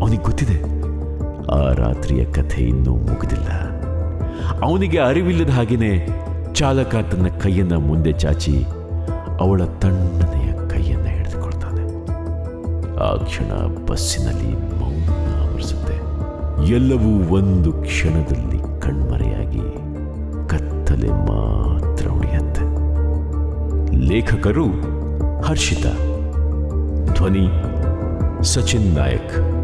[SPEAKER 1] ಅವನಿಗೆ ಗೊತ್ತಿದೆ, ಆ ರಾತ್ರಿಯ ಕಥೆ ಇನ್ನೂ ಮುಗಿದಿಲ್ಲ. ಅವನಿಗೆ ಅರಿವಿಲ್ಲದ ಹಾಗೇನೆ ಚಾಲಕ ತನ್ನ ಕೈಯನ್ನ ಮುಂದೆ ಚಾಚಿ ಅವಳ ತಣ್ಣನೆಯ ಕೈಯನ್ನ ಹಿಡಿದುಕೊಳ್ತಾನೆ. ಆ ಕ್ಷಣ ಬಸ್ಸಿನಲ್ಲಿ ಮೌನ ಆವರಿಸುತ್ತೆ. ಎಲ್ಲವೂ ಒಂದು ಕ್ಷಣದಲ್ಲಿ ಕಣ್ಮರೆಯಾಗಿ ಕತ್ತಲೆ ಮಾತ್ರ ಉಳಿಯತ್ತೆ ಲೇಖಕರು ಹರ್ಷಿತ, ಧ್ವನಿ ಸಚಿನ್ ನಾಯಕ್.